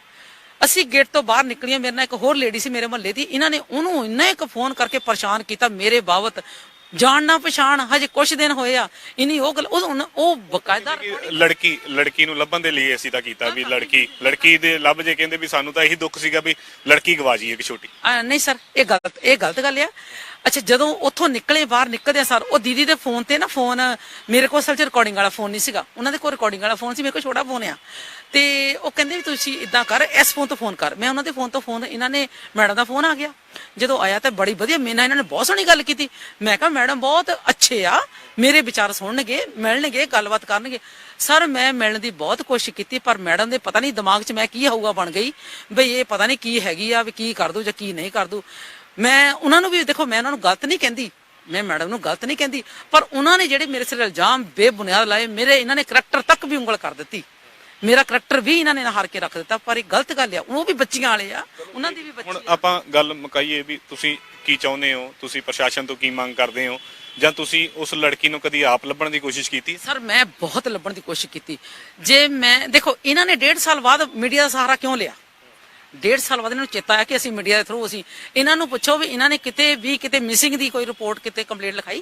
ਅਸੀਂ ਗੇਟ ਤੋਂ ਬਾਹਰ ਨਿਕਲੀਆਂ, ਮੇਰੇ ਨਾਲ ਇੱਕ ਹੋਰ ਲੇਡੀ ਸੀ ਮੇਰੇ ਮੁਹੱਲੇ ਦੀ। ਇਹਨਾਂ ਨੇ ਉਹਨੂੰ ਇੰਨਾ ਇੱਕ ਫੋਨ ਕਰਕੇ ਪਰੇਸ਼ਾਨ ਕੀਤਾ, ਮੇਰੇ ਬਾਬਤ ਜਾਣ ਨਾ ਪਛਾਣ ਹਜੇ ਕੁਝ ਦਿਨ ਹੋਏ ਆ ਇਨੀ ਉਹ ਗੱਲ ਉਹ ਹੁਣ- ਉਹ ਬਕਾਇਦਾ ਲੜਕੀ ਲੜਕੀ ਨੂੰ ਲੱਭਣ ਦੇ ਲਈ ਅਸੀਂ ਤਾਂ ਕੀਤਾ ਵੀ ਲੜਕੀ ਲੜਕੀ ਦੇ ਲੱਭ ਜੇ ਕਹਿੰਦੇ ਵੀ ਸਾਨੂੰ ਤਾਂ ਇਹੀ ਦੁੱਖ ਸੀਗਾ ਵੀ ਲੜਕੀ ਗਵਾਜੀ ਇੱਕ ਛੋਟੀ। ਨਹੀਂ ਸਰ ਇਹ ਗਲਤ ਇਹ ਗਲਤ ਗੱਲ ਆ। ਅੱਛਾ ਜਦੋਂ ਉੱਥੋਂ ਨਿਕਲੇ ਬਾਹਰ ਨਿਕਲਦੇ ਆ ਸਰ ਉਹ ਦੀਦੀ ਦੇ ਫੋਨ ਤੇ ਨਾ ਫੋਨ ਮੇਰੇ ਕੋਲ ਅਸਲ ਚ ਰਿਕਾਰਡਿੰਗ ਵਾਲਾ ਫੋਨ ਨਹੀਂ ਸੀਗਾ। ਉਹਨਾਂ ਦੇ ਕੋਲ ਰਿਕਾਰਡਿੰਗ ਵਾਲਾ ਫੋਨ ਸੀ ਮੇਰੇ ਕੋਲ ਛੋਟਾ ਫੋਨ ਆ। ਤੇ ਉਹ ਕਹਿੰਦੇ ਵੀ ਤੁਸੀਂ ਇਦਾਂ ਕਰ, ਇਸ ਫੋਨ ਤੋਂ ਫੋਨ ਕਰ। ਮੈਂ ਉਹਨਾਂ ਦੇ ਫੋਨ ਤੋਂ ਫੋਨ ਇਹਨਾਂ ਨੇ ਮੈਡਮ ਦਾ ਫੋਨ ਆ ਗਿਆ। ਜਦੋਂ ਆਇਆ ਤਾਂ ਬੜੀ ਵਧੀਆ ਮੇਰੇ ਨਾਲ ਇਹਨਾਂ ਨੇ ਬਹੁਤ ਸੋਹਣੀ ਗੱਲ ਕੀਤੀ। ਮੈਂ ਕਿਹਾ ਮੈਡਮ ਬਹੁਤ ਅੱਛੇ ਆ, ਮੇਰੇ ਵਿਚਾਰ ਸੁਣਨਗੇ, ਮਿਲਣਗੇ, ਗੱਲਬਾਤ ਕਰਨਗੇ। ਸਰ ਮੈਂ ਮਿਲਣ ਦੀ ਬਹੁਤ ਕੋਸ਼ਿਸ਼ ਕੀਤੀ, ਪਰ ਮੈਡਮ ਦੇ ਪਤਾ ਨਹੀਂ ਦਿਮਾਗ 'ਚ ਮੈਂ ਕੀ ਹੋਊਗਾ ਬਣ ਗਈ। ਬਈ ਇਹ ਪਤਾ ਨਹੀਂ ਕੀ ਹੈਗੀ ਆ, ਵੀ ਕੀ ਕਰ ਦੂ ਜਾਂ ਕੀ ਨਹੀਂ ਕਰ ਦੂ ਮੈਂ ਉਹਨਾਂ ਨੂੰ ਵੀ ਦੇਖੋ, ਮੈਂ ਉਹਨਾਂ ਨੂੰ ਗਲਤ ਨਹੀਂ ਕਹਿੰਦੀ। ਮੈਂ ਮੈਡਮ ਨੂੰ ਗਲਤ ਨਹੀਂ ਕਹਿੰਦੀ। ਪਰ ਉਹਨਾਂ ਨੇ ਜਿਹੜੇ ਮੇਰੇ ਸਿਰ ਇਲਜ਼ਾਮ ਬੇਬੁਨਿਆਦ ਲਾਏ, ਮੇਰੇ ਇਹਨਾਂ ਨੇ ਕਰੈਕਟਰ ਤੱਕ ਵੀ ਉਂਗਲ ਕਰ ਦਿੱਤੀ। ਮੇਰਾ ਕਰੈਕਟਰ ਵੀ ਇਹਨਾਂ ਨੇ ਹਾਰ ਕੇ ਰੱਖ ਦਿੱਤਾ ਪਰ ਇਹ ਗਲਤ ਗੱਲ ਆ ਉਹ ਵੀ ਬੱਚੀਆਂ ਵਾਲੇ ਆ ਉਹਨਾਂ ਦੀ ਵੀ ਹੁਣ ਬੱਚੀ ਆਪਾਂ ਗੱਲ ਮੁਕਾਈਏ ਵੀ ਤੁਸੀਂ ਕੀ ਚਾਹੁੰਦੇ ਹੋ ਤੁਸੀਂ ਪ੍ਰਸ਼ਾਸਨ ਤੋਂ ਕੀ ਮੰਗ ਕਰਦੇ ਹੋ ਜਾਂ ਤੁਸੀਂ ਉਸ ਲੜਕੀ ਨੂੰ ਕਦੀ ਆਪ ਲੱਭਣ ਦੀ ਕੋਸ਼ਿਸ਼ ਕੀਤੀ? ਸਰ ਮੈਂ ਬਹੁਤ ਲੱਭਣ ਦੀ ਕੋਸ਼ਿਸ਼ ਕੀਤੀ। ਜੇ ਮੈਂ ਦੇਖੋ ਇਹਨਾਂ ਨੇ ਡੇਢ ਸਾਲ ਬਾਅਦ ਮੀਡੀਆ ਦਾ ਸਹਾਰਾ ਕਿਉਂ ਲਿਆ? ਡੇਢ ਸਾਲ ਬਾਅਦ ਇਹਨਾਂ ਨੂੰ ਚੇਤਾ ਆਇਆ ਕਿ ਅਸੀਂ ਮੀਡੀਆ ਦੇ ਥਰੂ ਅਸੀਂ ਇਹਨਾਂ ਨੂੰ ਪੁੱਛੋ ਵੀ ਇਹਨਾਂ ਨੇ ਕਿਤੇ ਵੀ ਕਿਤੇ ਮਿਸਿੰਗ ਦੀ ਕੋਈ ਰਿਪੋਰਟ ਕਿਤੇ ਕੰਪਲੇਂਟ ਲਿਖਾਈ?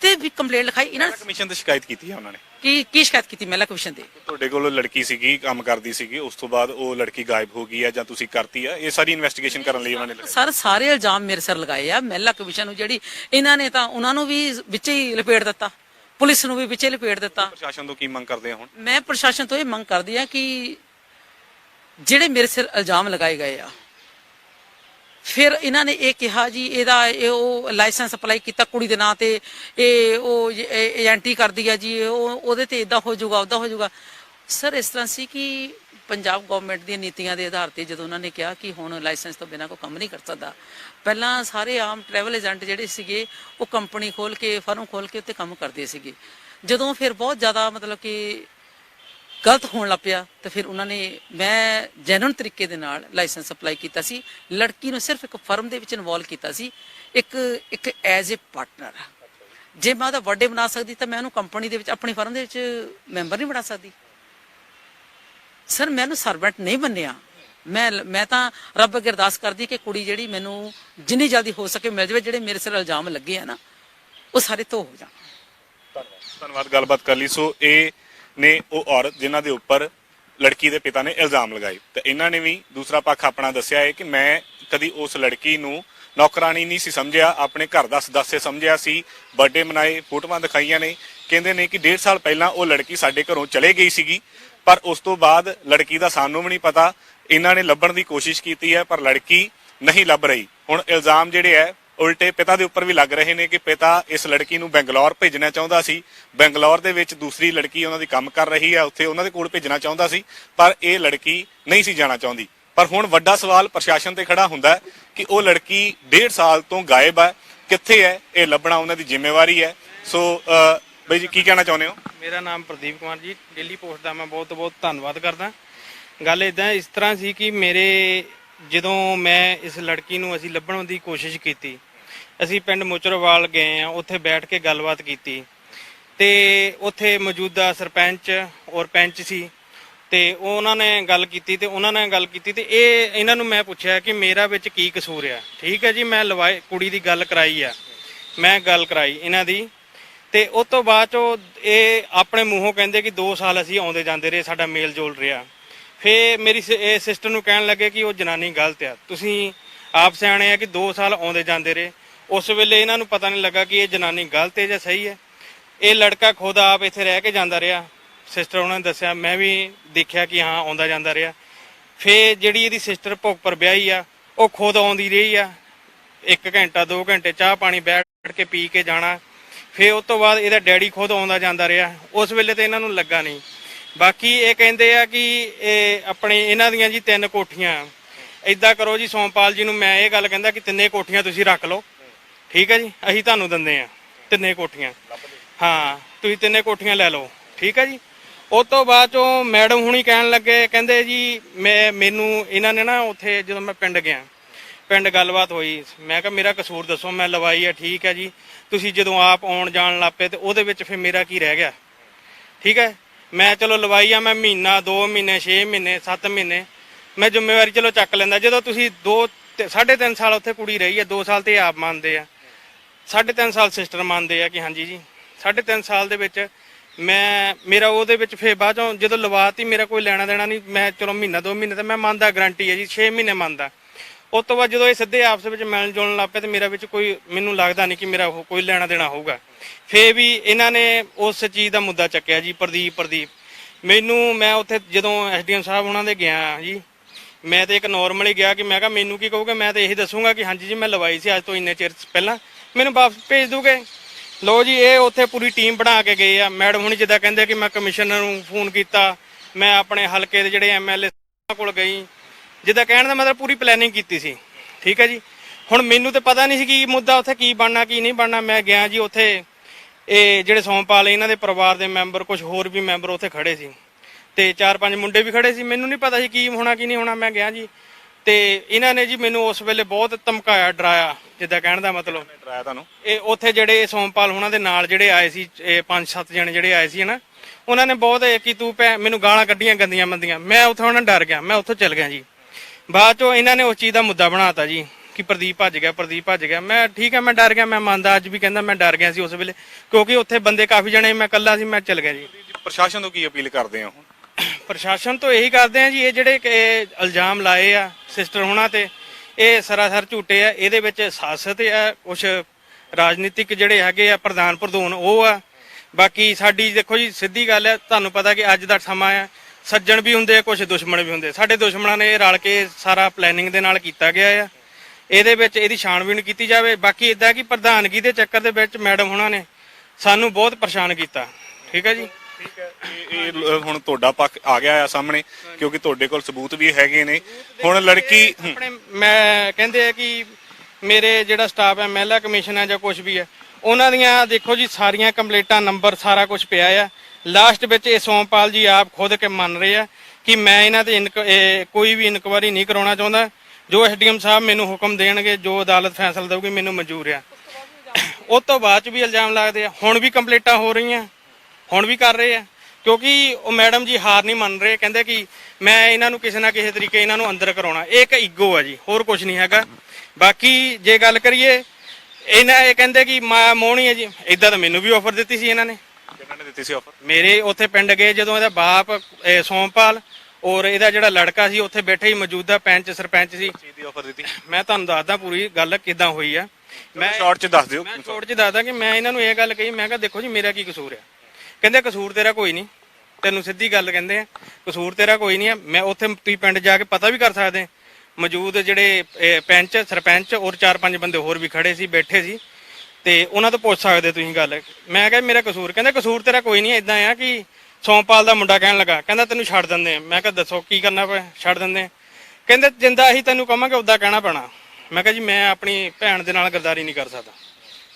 ਕਿਤੇ ਵੀ ਕੰਪਲੇਂਟ ਲਿਖਾਈ ਇਹਨਾਂ ਨੇ ਕਮਿਸ਼ਨ ਤੇ ਸ਼ਿਕਾਇਤ ਕੀਤੀ ਹੈ ਉਹਨਾਂ ਨੇ? ਕੀ ਕੀ ਸ਼ਿਕਾਇਤ ਕੀਤੀ ਮਹਿਲਾ ਕਮਿਸ਼ਨ ਦੇ ਤੁਹਾਡੇ ਕੋਲ ਲੜਕੀ ਸੀਗੀ ਕੰਮ ਕਰਦੀ ਸੀਗੀ ਉਸ ਤੋਂ ਬਾਅਦ ਉਹ ਲੜਕੀ ਗਾਇਬ ਹੋ ਗਈ ਹੈ ਜਾਂ ਤੁਸੀਂ ਕਰਤੀ ਆ ਇਹ ਸਾਰੀ ਇਨਵੈਸਟੀਗੇਸ਼ਨ ਕਰਨ ਲਈ ਉਹਨਾਂ ਨੇ ਲਗਾਈ। ਸਰ ਸਾਰੇ ਇਲਜ਼ਾਮ ਮੇਰੇ ਸਿਰ ਲਗਾਏ ਆ ਮਹਿਲਾ ਕਮਿਸ਼ਨ ਨੂੰ ਜਿਹੜੀ ਇਹਨਾਂ ਨੇ ਤਾਂ ਉਹਨਾਂ ਨੂੰ ਵੀ ਵਿੱਚੇ ਹੀ ਲਪੇਟ ਦਿੱਤਾ ਪੁਲਿਸ ਨੂੰ ਵੀ ਵਿੱਚੇ ਲਪੇਟ ਦਿੱਤਾ। ਪ੍ਰਸ਼ਾਸਨ ਤੋਂ ਕੀ ਮੰਗ ਕਰਦੇ ਆ ਹੁਣ? ਮੈਂ ਪ੍ਰਸ਼ਾਸਨ ਤੋਂ ਇਹ ਮੰਗ ਕਰਦੀ ਆ ਕਿ ਜਿਹੜੇ ਮੇਰੇ ਸਿਰ ਇਲਜ਼ਾਮ ਲਗਾਏ ਗਏ ਆ ਫਿਰ ਇਹਨਾਂ ਨੇ ਇਹ ਕਿਹਾ ਜੀ, ਇਹਦਾ ਇਹ ਉਹ ਲਾਇਸੈਂਸ ਅਪਲਾਈ ਕੀਤਾ ਕੁੜੀ ਦੇ ਨਾਂ ਤੇ, ਇਹ ਉਹ ਜ- ਏਜੰਟੀ ਕਰਦੀ ਆ ਜੀ ਉਹ, ਉਹਦੇ ਤੇ ਇਦਾਂ ਹੋ ਜਾਊਗਾ ਉਦਾਂ ਹੋ ਜਾਊਗਾ। ਸਰ ਇਸ ਤਰ੍ਹਾਂ ਸੀ ਕਿ ਪੰਜਾਬ ਗਵਰਨਮੈਂਟ ਦੀਆਂ ਨੀਤੀਆਂ ਦੇ ਆਧਾਰ ਤੇ ਜਦੋਂ ਉਹਨਾਂ ਨੇ ਕਿਹਾ ਕਿ ਹੁਣ ਲਾਇਸੈਂਸ ਤੋਂ ਬਿਨਾਂ ਕੋਈ ਕੰਮ ਨਹੀਂ ਕਰ ਸਕਦਾ, ਪਹਿਲਾਂ ਸਾਰੇ ਆਮ ਟਰੈਵਲ ਏਜੰਟ ਜਿਹੜੇ ਸੀਗੇ, ਉਹ ਕੰਪਨੀ ਖੋਲ ਕੇ ਫਰਮ ਖੋਲ ਕੇ ਉੱਤੇ ਕੰਮ ਕਰਦੇ ਸੀਗੇ। ਜਦੋਂ ਫਿਰ ਬਹੁਤ ਜ਼ਿਆਦਾ ਮਤਲਬ ਕਿ ਗਲਤ ਹੋਣ ਲੱਗ ਪਿਆ, ਤੇ ਫਿਰ ਉਹਨਾਂ ਨੇ ਮੈਂ ਜੈਨੂਨ ਤਰੀਕੇ ਦੇ ਨਾਲ ਲਾਇਸੈਂਸ ਅਪਲਾਈ ਕੀਤਾ ਸੀ। ਲੜਕੀ ਨੂੰ ਸਿਰਫ ਇੱਕ ਫਰਮ ਦੇ ਵਿੱਚ ਇਨਵੋਲਵ ਕੀਤਾ ਸੀ। ਇੱਕ ਇੱਕ ਐਜ਼ ਅ ਪਾਰਟਨਰ। ਜੇ ਮੈਂ ਉਹਦਾ ਬਰਥਡੇ ਬਣਾ ਸਕਦੀ ਤਾਂ ਮੈਂ ਉਹਨੂੰ ਕੰਪਨੀ ਦੇ ਵਿੱਚ, ਆਪਣੀ ਫਰਮ ਦੇ ਵਿੱਚ ਮੈਂਬਰ ਨਹੀਂ ਬਣਾ ਸਕਦੀ। ਸਰ, ਮੈਂ ਸਰਵੈਂਟ ਨਹੀਂ ਬੰਨਿਆ ਮੈਂ ਮੈਂ ਤਾਂ ਰੱਬ ਅੱਗੇ ਅਰਦਾਸ ਕਰਦੀ ਕਿ ਕੁੜੀ ਜਿਹੜੀ ਮੈਨੂੰ ਜਿੰਨੀ ਜਲਦੀ ਹੋ ਸਕੇ ਮਿਲ ਜਾਵੇ, ਜਿਹੜੇ ਮੇਰੇ ਸਿਰ ਇਲਜ਼ਾਮ ਲੱਗੇ ਆ ਨਾ, ਉਹ ਸਾਰੇ ਧੋ ਹੋ ਜਾਣ। ਧੰਨਵਾਦ, ਗੱਲਬਾਤ ਕਰ ਲਈ। ਸੋ ਇਹ ਨੇ ਉਹ ਔਰਤ ਜਿਨ੍ਹਾਂ ਦੇ ਉੱਪਰ ਲੜਕੀ ਦੇ ਪਿਤਾ ਨੇ ਇਲਜ਼ਾਮ ਲਗਾਏ। ਤੇ ਇਹਨਾਂ ਨੇ ਵੀ ਦੂਸਰਾ ਪੱਖ ਆਪਣਾ ਦੱਸਿਆ ਹੈ ਕਿ ਮੈਂ ਕਦੀ ਉਸ ਲੜਕੀ ਨੂੰ ਨੌਕਰਾਨੀ ਨਹੀਂ ਸੀ ਸਮਝਿਆ, ਆਪਣੇ ਘਰ ਦਾ ਸਦੱਸਿਆ ਸਮਝਿਆ ਸੀ ਬਰਥਡੇ ਮਨਾਏ, ਫੋਟੋਆਂ ਦਿਖਾਈਆਂ ਨੇ। ਕਹਿੰਦੇ ਨੇ ਕਿ 1.5 ਸਾਲ ਪਹਿਲਾਂ ਉਹ ਲੜਕੀ ਸਾਡੇ ਘਰੋਂ ਚਲੇ ਗਈ ਸੀਗੀ, ਪਰ ਉਸ ਤੋਂ ਬਾਅਦ ਲੜਕੀ ਦਾ ਸਾਨੂੰ ਵੀ ਨਹੀਂ ਪਤਾ। ਇਹਨਾਂ ਨੇ ਲੱਭਣ ਦੀ ਕੋਸ਼ਿਸ਼ ਕੀਤੀ ਹੈ, ਪਰ ਲੜਕੀ ਨਹੀਂ ਲੱਭ ਰਹੀ। ਹੁਣ ਇਲਜ਼ਾਮ ਜਿਹੜੇ ਹੈ ਉਲਟੇ ਪਿਤਾ ਦੇ ਉੱਪਰ ਵੀ ਲੱਗ ਰਹੇ ਨੇ ਕਿ ਪਿਤਾ ਇਸ ਲੜਕੀ ਨੂੰ ਬੰਗਲੌਰ ਭੇਜਣਾ ਚਾਹੁੰਦਾ ਸੀ। ਬੰਗਲੌਰ ਦੇ ਵਿੱਚ ਦੂਸਰੀ ਲੜਕੀ ਉਹਨਾਂ ਦੀ ਕੰਮ ਕਰ ਰਹੀ ਹੈ ਉੱਥੇ ਉਹਨਾਂ ਦੇ ਕੋਲ ਭੇਜਣਾ ਚਾਹੁੰਦਾ ਸੀ ਪਰ ਇਹ ਲੜਕੀ ਨਹੀਂ ਸੀ ਜਾਣਾ ਚਾਹੁੰਦੀ। ਪਰ ਹੁਣ ਵੱਡਾ ਸਵਾਲ ਪ੍ਰਸ਼ਾਸਨ ਤੇ ਖੜਾ ਹੁੰਦਾ ਹੈ ਕਿ ਉਹ ਲੜਕੀ 1.5 ਸਾਲ ਤੋਂ ਗਾਇਬ ਹੈ ਕਿੱਥੇ ਹੈ ਇਹ ਲੱਭਣਾ ਉਹਨਾਂ ਦੀ ਜ਼ਿੰਮੇਵਾਰੀ ਹੈ। ਸੋ ਅ, ਬਈ ਜੀ ਕੀ ਕਹਿਣਾ ਚਾਹੁੰਦੇ ਹੋ? ਮੇਰਾ ਨਾਮ ਪ੍ਰਦੀਪ ਕੁਮਾਰ ਜੀ ਡੇਲੀ ਪੋਸਟ ਦਾ ਮੈਂ ਬਹੁਤ ਬਹੁਤ ਧੰਨਵਾਦ ਕਰਦਾ। ਗੱਲ ਇਦਾਂ ਇਸ ਤਰ੍ਹਾਂ ਸੀ ਕਿ ਮੇਰੇ ਜਦੋਂ ਮੈਂ ਇਸ ਲੜਕੀ ਨੂੰ ਅਸੀਂ ਲੱਭਣ ਦੀ ਕੋਸ਼ਿਸ਼ ਕੀਤੀ ਅਸੀਂ ਪਿੰਡ ਮੁਚਰਵਾਲ ਗਏ ਆ, ਉੱਥੇ ਬੈਠ ਕੇ ਗੱਲਬਾਤ ਕੀਤੀ। ਤੇ ਉੱਥੇ ਮੌਜੂਦਾ ਸਰਪੰਚ ਔਰ ਪੰਚ ਸੀ, ਤੇ ਉਹਨਾਂ ਨੇ ਗੱਲ ਕੀਤੀ ਤੇ ਉਹਨਾਂ ਨੇ ਗੱਲ ਕੀਤੀ ਤੇ ਇਹ ਇਹਨਾਂ ਨੂੰ ਮੈਂ ਪੁੱਛਿਆ ਕਿ ਮੇਰਾ ਵਿੱਚ ਕੀ ਕਸੂਰ ਆ? ਠੀਕ ਹੈ ਜੀ, ਮੈਂ ਲਵਾਏ, ਕੁੜੀ ਦੀ ਗੱਲ ਕਰਾਈ ਆ। ਮੈਂ ਗੱਲ ਕਰਾਈ ਇਹਨਾਂ ਦੀ। ਤੇ ਉਸ ਤੋਂ ਬਾਅਦ ਚੋਂ ਇਹ ਆਪਣੇ ਮੂੰਹੋਂ ਕਹਿੰਦੇ ਕਿ 2 ਸਾਲ ਅਸੀਂ ਆਉਂਦੇ ਜਾਂਦੇ ਰਹੇ, ਸਾਡਾ ਮੇਲ ਜੋਲ ਰਿਹਾ। ਫੇ ਮੇਰੀ ਸ- ਇਹ ਸਿਸਟਰ ਨੂੰ ਕਹਿਣ ਲੱਗੇ ਕਿ ਉਹ ਜਨਾਨੀ ਗਲਤ ਆ। ਤੁਸੀਂ ਆਪ ਸਿਆਣੇ ਆ ਕਿ 2 ਸਾਲ ਆਉਂਦੇ ਜਾਂਦੇ ਰਹੇ। ਉਸ ਵੇਲੇ ਇਹਨਾਂ ਨੂੰ ਪਤਾ ਨਹੀਂ ਲੱਗਾ ਕਿ ਇਹ ਜਨਾਨੀ ਗਲਤ ਹੈ ਜਾਂ ਸਹੀ ਹੈ। ਇਹ ਲੜਕਾ ਖੁਦ ਆਪ ਇੱਥੇ ਰਹਿ ਕੇ ਜਾਂਦਾ ਰਿਹਾ। ਸਿਸਟਰ ਉਹਨਾਂ ਨੇ ਦੱਸਿਆ, ਮੈਂ ਵੀ ਦੇਖਿਆ ਕਿ ਹਾਂ, ਆਉਂਦਾ ਜਾਂਦਾ ਰਿਹਾ। ਫੇ ਜਿਹੜੀ ਇਹਦੀ ਸਿਸਟਰ ਭੋਗਪੁਰ ਵਿਆਹੀ ਆ, ਉਹ ਖੁਦ ਆਉਂਦੀ ਰਹੀ ਆ। ਇੱਕ ਘੰਟਾ 2 ਘੰਟੇ ਚਾਹ ਪਾਣੀ ਬੈਠ ਕੇ ਪੀ ਕੇ ਜਾਣਾ। ਫੇ ਉਸ ਤੋਂ ਬਾਅਦ ਇਹਦਾ ਡੈਡੀ ਖੁਦ ਆਉਂਦਾ ਜਾਂਦਾ ਰਿਹਾ। ਉਸ ਵੇਲੇ ਤੇ ਇਹਨਾਂ ਨੂੰ ਲੱਗਾ ਨਹੀਂ। ਬਾਕੀ ਇਹ ਕਹਿੰਦੇ ਆ ਕਿ ਇਹ ਆਪਣੇ ਇਹਨਾਂ ਦੀਆਂ ਜੀ ਤਿੰਨ ਕੋਠੀਆਂ। ਏਦਾਂ ਕਰੋ ਜੀ, ਸੋਮਪਾਲ ਜੀ ਨੂੰ ਮੈਂ ਇਹ ਗੱਲ ਕਹਿੰਦਾ ਕਿ ਤਿੰਨੇ ਕੋਠੀਆਂ ਤੁਸੀਂ ਰੱਖ ਲਓ। ਠੀਕ ਹੈ ਜੀ? ਅਸੀਂ ਤੁਹਾਨੂੰ ਦਿੰਦੇ ਆ ਤਿੰਨੇ ਕੋਠੀਆਂ। ਹਾਂ, ਤੁਸੀਂ ਤਿੰਨੇ ਕੋਠੀਆਂ ਲੈ ਲਓ। ਠੀਕ ਹੈ ਜੀ? ਉਸ ਤੋਂ ਬਾਅਦ ਚੋਂ ਮੈਡਮ ਹੁਣੀ ਕਹਿਣ ਲੱਗੇ, ਕਹਿੰਦੇ ਜੀ, ਮੈਂ, ਮੈਨੂੰ ਇਹਨਾਂ ਨੇ ਨਾ ਉੱਥੇ ਜਦੋਂ ਮੈਂ ਪਿੰਡ ਗਿਆ, ਪਿੰਡ ਗੱਲਬਾਤ ਹੋਈ। ਮੈਂ ਕਿਹਾ, ਮੇਰਾ ਕਸੂਰ ਦੱਸੋ, ਮੈਂ ਲਵਾਈ ਆ, ਠੀਕ ਹੈ ਜੀ। ਤੁਸੀਂ ਜਦੋਂ ਆਪ ਆਉਣ ਜਾਣ ਲੱਪੇ ਤੇ ਉਹਦੇ ਵਿੱਚ ਫਿਰ ਮੇਰਾ ਕੀ ਰਹਿ ਗਿਆ? ਠੀਕ ਹੈ? ਮੈਂ ਚਲੋ ਲਵਾਈ ਆ, ਮੈਂ ਮਹੀਨਾ 2 ਮਹੀਨੇ 6 ਮਹੀਨੇ 7 ਮਹੀਨੇ। ਮੈਂ ਜ਼ਿੰਮੇਵਾਰੀ ਚਲੋ ਚੱਕ ਲੈਂਦਾ। ਜਦੋਂ ਤੁਸੀਂ 2 3.5 ਸਾਲ ਉੱਥੇ ਕੁੜੀ ਰਹੀ ਹੈ 2 ਸਾਲ ਤੇ ਆਪ ਮੰਨਦੇ ਆ। 3.5 ਸਾਲ ਸਿਸਟਰ ਮੰਨਦੇ ਆ ਕਿ ਹਾਂਜੀ ਜੀ। 3.5 ਸਾਲ ਦੇ ਵਿੱਚ ਮੈਂ, ਮੇਰਾ ਉਹਦੇ ਵਿੱਚ ਫੇਰ ਬਾਅਦ ਚੋਂ ਜਦੋਂ ਲਵਾਤੀ, ਮੇਰਾ ਕੋਈ ਲੈਣਾ ਦੇਣਾ ਨਹੀਂ, ਮੈਂ ਚਲੋ ਮਹੀਨਾ, ਦੋ ਮਹੀਨੇ ਤਾਂ ਮੈਂ ਮੰਨਦਾ ਗਰੰਟੀ ਹੈ ਜੀ 6 ਮਹੀਨੇ ਮੰਨਦਾ। ਉਸ ਤੋਂ ਬਾਅਦ ਜਦੋਂ ਇਹ ਸਿੱਧੇ ਆਪਸ ਵਿੱਚ ਮਿਲਣ ਜੁਲਣ ਲੱਗ ਪਏ ਤੇ ਮੇਰਾ ਵਿੱਚ ਕੋਈ, ਮੈਨੂੰ ਲੱਗਦਾ ਨਹੀਂ ਕਿ ਮੇਰਾ ਉਹ ਕੋਈ ਲੈਣਾ ਦੇਣਾ ਹੋਊਗਾ। ਫੇਰ ਵੀ ਇਹਨਾਂ ਨੇ ਉਸ ਚੀਜ਼ ਦਾ ਮੁੱਦਾ ਚੱਕਿਆ ਜੀ, ਪ੍ਰਦੀਪ ਪ੍ਰਦੀਪ। ਮੈਨੂੰ, ਮੈਂ ਉੱਥੇ ਜਦੋਂ ਐਸਡੀਐਮ ਸਾਹਿਬ ਉਹਨਾਂ ਦੇ ਗਿਆ ਜੀ, ਮੈਂ ਤੇ ਇੱਕ ਨਾਰਮਲੀ ਗਿਆ ਕਿ ਮੈਂ ਕਿਹਾ, ਮੈਨੂੰ ਕੀ ਕਹੋਗੇ? ਮੈਂ ਤਾਂ ਇਹੀ ਦੱਸੂਗਾ ਕਿ ਹਾਂਜੀ ਜੀ, ਮੈਂ ਲਵਾਈ ਸੀ ਅੱਜ ਤੋਂ ਇੰਨੇ ਚਿਰ ਪਹਿਲਾਂ। ਮੈਨੂੰ ਵਾਪਸ ਭੇਜ ਦੂਗੇ? ਲੋ ਜੀ, ਇਹ ਉੱਥੇ ਪੂਰੀ ਟੀਮ ਬਣਾ ਕੇ ਗਏ ਆ। ਮੈਡਮ ਹੁਣੀ ਜਿੱਦਾਂ ਕਹਿੰਦੇ ਕਿ ਮੈਂ ਕਮਿਸ਼ਨਰ ਨੂੰ ਫੋਨ ਕੀਤਾ। ਮੈਂ ਆਪਣੇ ਹਲਕੇ ਦੇ ਜਿਹੜੇ ਐਮਐਲਏ ਕੋਲ ਗਈ। ਜਿੱਦਾਂ ਕਹਿਣ ਦਾ ਮਤਲਬ ਪੂਰੀ ਪਲੈਨਿੰਗ ਕੀਤੀ ਸੀ। ਠੀਕ ਹੈ ਜੀ? ਹੁਣ ਮੈਨੂੰ ਤੇ ਪਤਾ ਨਹੀਂ ਸੀ ਕਿ ਮੁੱਦਾ ਉੱਥੇ ਕੀ ਬਣਨਾ, ਕੀ ਨਹੀਂ ਬਣਨਾ। ਮੈਂ ਗਿਆ ਜੀ ਉੱਥੇ। ਇਹ ਜਿਹੜੇ ਸੋਮਪਾਲ ਇਹਨਾਂ ਦੇ ਪਰਿਵਾਰ ਦੇ ਮੈਂਬਰ ਕੁਝ ਹੋਰ ਵੀ ਮੈਂਬਰ ਉੱਥੇ ਖੜੇ ਸੀ। ਤੇ ਚਾਰ ਪੰਜ ਮੁੰਡੇ ਵੀ ਖੜੇ ਸੀ। ਮੈਨੂੰ ਨਹੀਂ ਪਤਾ ਸੀ ਕੀ ਹੋਣਾ, ਕੀ ਨਹੀਂ ਹੋਣਾ। ਮੈਂ ਗਿਆ ਜੀ। ਤੇ ਇਹਨਾਂ ਨੇ ਜੀ ਮੈਨੂੰ ਉਸ ਵੇਲੇ ਬਹੁਤ ਧਮਕਾਇਆ ਡਰਾਇਆ ਜਿੱਦਾਂ ਕਹਿਣ ਦਾ ਮਤਲਬ। ਡਰਾਇਆ ਤੁਹਾਨੂੰ? ਇਹ ਉੱਥੇ ਜਿਹੜੇ ਸੋਮਪਾਲ ਉਹਨਾਂ ਦੇ ਨਾਲ ਜਿਹੜੇ ਆਏ ਸੀ ਇਹ ਪੰਜ ਸੱਤ ਜਣੇ ਜਿਹੜੇ ਆਏ ਸੀ ਨਾ ਉਹਨਾਂ ਨੇ ਬਹੁਤ ਇਹ ਕਿ ਤੂੰ ਭੈ ਮੈਨੂੰ ਗਾਲਾਂ ਕੱਢੀਆਂ ਗੰਦੀਆਂ ਮੰਦੀਆਂ। ਮੈਂ ਉੱਥੇ ਉਹਨਾਂ ਡਰ ਗਿਆ ਮੈਂ ਉੱਥੋਂ ਚੱਲ ਗਿਆ ਜੀ। ਬਾਅਦ ਚੋਂ ਇਹਨਾਂ ਨੇ ਉਸ ਚੀਜ਼ ਦਾ ਮੁੱਦਾ ਬਣਾਤਾ ਜੀ ਕਿ ਪ੍ਰਦੀਪ ਭੱਜ ਗਿਆ ਪ੍ਰਦੀਪ ਭੱਜ ਗਿਆ। ਮੈਂ ਠੀਕ ਹੈ ਮੈਂ ਡਰ ਗਿਆ ਮੈਂ ਮੰਨਦਾ ਅੱਜ ਵੀ ਕਹਿੰਦਾ ਮੈਂ ਡਰ ਗਿਆ ਸੀ ਉਸ ਵੇਲੇ ਕਿਉਂਕਿ ਉੱਥੇ ਬੰਦੇ ਕਾਫੀ ਜਣੇ ਮੈਂ ਇਕੱਲਾ ਸੀ ਮੈਂ ਚੱਲ ਗਿਆ ਜੀ। ਪ੍ਰਸ਼ਾਸਨ ਤੋਂ ਕੀ ਅਪੀਲ ਕਰਦੇ ਹੋ ਪ੍ਰਸ਼ਾਸਨ ਤੋਂ ਇਹੀ ਕਰਦੇ ਆ ਜੀ, ਇਹ ਜਿਹੜੇ ਕਿ ਇਹ ਇਲਜ਼ਾਮ ਲਾਏ ਆ ਸਿਸਟਰ ਹੋਣਾ ਤੇ, ਇਹ ਸਰਾਸਰ ਝੂਟੇ ਆ, ਇਹਦੇ ਵਿੱਚ ਸਿਆਸਤ ਆ ਕੁਝ ਰਾਜਨੀਤਿਕ ਜਿਹੜੇ ਹੈਗੇ ਆ ਪ੍ਰਧਾਨ ਪ੍ਰਧੂਨ ਉਹ ਆ। ਬਾਕੀ ਸਾਡੀ ਦੇਖੋ ਜੀ, ਸਿੱਧੀ ਗੱਲ ਹੈ ਤੁਹਾਨੂੰ ਪਤਾ ਕਿ ਅੱਜ ਦਾ ਸਮਾਂ ਆ, ਸੱਜਣ ਵੀ ਹੁੰਦੇ ਆ ਕੁਝ ਦੁਸ਼ਮਣ ਵੀ ਹੁੰਦੇ ਸਾਡੇ ਦੁਸ਼ਮਣਾਂ ਨੇ ਇਹ ਰਲ ਕੇ ਸਾਰਾ ਪਲੈਨਿੰਗ ਦੇ ਨਾਲ ਕੀਤਾ ਗਿਆ ਆ। ਇਹਦੇ ਵਿੱਚ ਇਹਦੀ ਛਾਣਬੀਣ ਕੀਤੀ ਜਾਵੇ। ਬਾਕੀ ਇਦਾਂ ਕਿ ਪ੍ਰਧਾਨਗੀ ਦੇ ਚੱਕਰ ਦੇ ਵਿੱਚ ਮੈਡਮ ਹੋਣਾ ਨੇ ਸਾਨੂੰ ਬਹੁਤ ਪਰੇਸ਼ਾਨ ਕੀਤਾ। ਠੀਕ ਹੈ ਜੀ? ਠੀਕ ਹੈ ਇਹ ਇਹ ਹੁਣ ਤੁਹਾਡਾ ਪੱਖ ਆ ਗਿਆ ਆ ਸਾਹਮਣੇ ਕਿਉਂਕਿ ਤੁਹਾਡੇ ਕੋਲ ਸਬੂਤ ਵੀ ਹੈਗੇ ਨੇ। ਹੁਣ ਲੜਕੀ ਹੂੰ, ਆਪਣੇ ਮੈਂ ਕਹਿੰਦੇ ਆ ਕਿ ਮੇਰੇ ਜਿਹੜਾ ਸਟਾਫ ਹੈ ਮਹਿਲਾ ਕਮਿਸ਼ਨ ਹੈ ਜਾਂ ਕੁਝ ਵੀ ਹੈ ਉਹਨਾਂ ਦੀਆਂ ਦੇਖੋ ਜੀ ਸਾਰੀਆਂ ਕੰਪਲੀਟਾਂ ਨੰਬਰ ਸਾਰਾ ਕੁਝ ਪਿਆ ਆ। ਲਾਸਟ ਵਿੱਚ ਇਹ ਸੋਮਪਾਲ ਜੀ ਆਪ ਖੁਦ ਕੇ ਮੰਨ ਰਹੇ ਆ ਕਿ ਮੈਂ ਇਹਨਾਂ ਤੇ ਇਨਕ- ਇਹ ਕੋਈ ਵੀ ਇਨਕੁਆਇਰੀ ਨਹੀਂ ਕਰਾਉਣਾ ਚਾਹੁੰਦਾ। ਜੋ ਐਸਡੀਐਮ ਸਾਹਿਬ ਮੈਨੂੰ ਹੁਕਮ ਦੇਣਗੇ ਜੋ ਅਦਾਲਤ ਫੈਸਲਾ ਦੇਊਗੀ ਮੈਨੂੰ ਮਨਜ਼ੂਰ ਆ। ਉਸ ਤੋਂ ਬਾਅਦ ਚ ਵੀ ਇਲਜ਼ਾਮ ਲੱਗਦੇ ਆ। ਹੁਣ ਵੀ ਕੰਪਲੀਟਾਂ ਹੋ ਰਹੀਆਂ। ਹੁਣ ਵੀ ਕਰ ਰਹੇ ਆ। ਕਿਉਂਕਿ ਉਹ ਮੈਡਮ ਜੀ ਹਾਰ ਨਹੀਂ ਮੰਨ ਰਹੇ ਕਹਿੰਦੇ ਕਿ ਮੈਂ ਇਹਨਾਂ ਨੂੰ ਕਿਸੇ ਨਾ ਕਿਸੇ ਤਰੀਕੇ ਇਹਨਾਂ ਨੂੰ ਅੰਦਰ ਕਰਾਉਣਾ। ਇਹ ਇੱਕ ਈਗੋ ਆ ਜੀ ਹੋਰ ਕੁਝ ਨਹੀਂ ਹੈਗਾ। ਬਾਕੀ ਜੇ ਗੱਲ ਕਰੀਏ ਇਹਨਾਂ ਇਹ ਕਹਿੰਦੇ ਕਿ ਮਾਂ ਮੋਹਣੀ ਹੈ ਜੀ ਇਦਾਂ ਤਾਂ ਮੈਨੂੰ ਵੀ ਆਫਰ ਦਿੱਤੀ ਸੀ ਇਹਨਾਂ ਨੇ। ਜਿਨ੍ਹਾਂ ਨੇ ਦਿੱਤੀ ਸੀ ਆਫਰ ਮੇਰੇ ਉੱਥੇ ਪਿੰਡ ਗਏ ਜਦੋਂ ਇਹਦਾ ਬਾਪ ਸੋਮਪਾਲ ਔਰ ਇਹਦਾ ਜਿਹੜਾ ਲੜਕਾ ਸੀ ਉੱਥੇ ਬੈਠੇ ਹੀ ਮੌਜੂਦਾ ਪੰਚ ਸਰਪੰਚ ਸੀ। ਦੀ ਆਫਰ ਦਿੱਤੀ? ਮੈਂ ਤੁਹਾਨੂੰ ਦੱਸਦਾ ਪੂਰੀ ਗੱਲ ਕਿਦਾਂ ਹੋਈ ਆ। ਮੈਂ ਸ਼ਾਰਟ ਚ ਦੱਸ ਦਿਓ। ਮੈਂ ਛੋੜ ਚ ਦੱਸਦਾ ਕਿ ਮੈਂ ਇਹਨਾਂ ਨੂੰ ਇਹ ਗੱਲ ਕਹੀ ਮੈਂ ਕਿਹਾ ਦੇਖੋ ਜੀ ਮੇਰਾ ਕੀ ਕਸੂਰ ਹੈ ਕਹਿੰਦੇ ਕਸੂਰ ਤੇਰਾ ਕੋਈ ਨਹੀਂ। ਤੈਨੂੰ ਸਿੱਧੀ ਗੱਲ ਕਹਿੰਦੇ ਆ, ਕਸੂਰ ਤੇਰਾ ਕੋਈ ਨਹੀਂ ਹੈ ਮੈਂ ਉੱਥੇ ਤੁਸੀਂ ਪਿੰਡ ਜਾ ਕੇ ਪਤਾ ਵੀ ਕਰ ਸਕਦੇ ਮੌਜੂਦ ਜਿਹੜੇ ਪੈਂਚ, ਸਰਪੰਚ ਔਰ ਚਾਰ ਪੰਜ ਬੰਦੇ ਹੋਰ ਵੀ ਖੜੇ ਸੀ, ਬੈਠੇ ਸੀ। ਤੇ ਉਹਨਾਂ ਤੋਂ ਪੁੱਛ ਸਕਦੇ ਤੁਸੀਂ ਗੱਲ। ਮੈਂ ਕਿਹਾ ਮੇਰਾ ਕਸੂਰ, ਕਹਿੰਦੇ ਕਸੂਰ ਤੇਰਾ ਕੋਈ ਨਹੀਂ ਇਦਾਂ ਆ ਕਿ ਸੋਮਪਾਲ ਦਾ ਮੁੰਡਾ ਕਹਿਣ ਲੱਗਾ। ਕਹਿੰਦਾ ਤੈਨੂੰ ਛੱਡ ਦਿੰਦੇ ਆ। ਮੈਂ ਕਿਹਾ ਦੱਸੋ ਕੀ ਕਰਨਾ ਪਿਆ, ਛੱਡ ਦਿੰਦੇ ਆ। ਕਹਿੰਦੇ ਜਿੰਦਾ ਅਸੀਂ ਤੈਨੂੰ ਕਹਾਂਗੇ ਉਦਾਂ ਕਹਿਣਾ ਪੈਣਾ। ਮੈਂ ਕਿਹਾ ਜੀ, ਮੈਂ ਆਪਣੀ ਭੈਣ ਦੇ ਨਾਲ ਗਰਦਾਰੀ ਨਹੀਂ ਕਰ ਸਕਦਾ।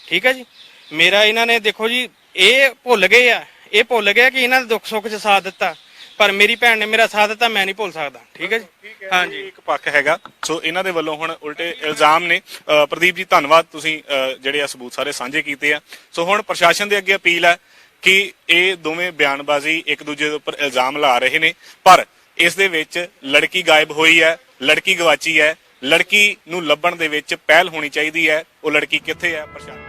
ਠੀਕ ਹੈ ਜੀ? ਮੇਰਾ ਇਹਨਾਂ ਨੇ, ਦੇਖੋ ਜੀ, ਇਹ ਭੁੱਲ ਗਏ ਆ। ਇਹ ਭੁੱਲ ਗਏ ਕਿ ਇਹਨਾਂ ਦੇ ਦੁੱਖ ਸੁੱਖ 'ਚ ਸਾਥ ਦਿੱਤਾ। ਪਰ ਮੇਰੀ ਭੈਣ ਨੇ ਮੇਰਾ ਸਾਥ ਦਿੱਤਾ ਮੈਂ ਨਹੀਂ ਭੁੱਲ ਸਕਦਾ। ਠੀਕ ਹੈ ਜੀ? ਹਾਂਜੀ। ਇੱਕ ਪੱਖ ਹੈਗਾ। ਸੋ ਇਹਨਾਂ ਦੇ ਵੱਲੋਂ ਹੁਣ ਉਲਟੇ ਇਲਜ਼ਾਮ ਨੇ। ਅ, ਪ੍ਰਦੀਪ ਜੀ ਧੰਨਵਾਦ। ਤੁਸੀਂ ਅ, ਜਿਹੜੇ ਆ ਸਬੂਤ ਸਾਰੇ ਸਾਂਝੇ ਕੀਤੇ ਆ। ਸੋ ਹੁਣ ਪ੍ਰਸ਼ਾਸਨ ਦੇ ਅੱਗੇ ਅਪੀਲ ਹੈ ਕਿ ਇਹ ਦੋਵੇਂ ਬਿਆਨਬਾਜ਼ੀ ਇੱਕ ਦੂਜੇ ਦੇ ਉੱਪਰ ਇਲਜ਼ਾਮ ਲਾ ਰਹੇ ਨੇ। ਪਰ ਇਸ ਦੇ ਵਿੱਚ ਲੜਕੀ ਗਾਇਬ ਹੋਈ ਹੈ ਲੜਕੀ ਗਵਾਚੀ ਹੈ ਲੜਕੀ ਨੂੰ ਲੱਭਣ ਦੇ ਵਿੱਚ ਪਹਿਲ ਹੋਣੀ ਚਾਹੀਦੀ ਹੈ। ਉਹ ਲੜਕੀ ਕਿੱਥੇ ਹੈ? ਪ੍ਰਸ਼ਾਸਨ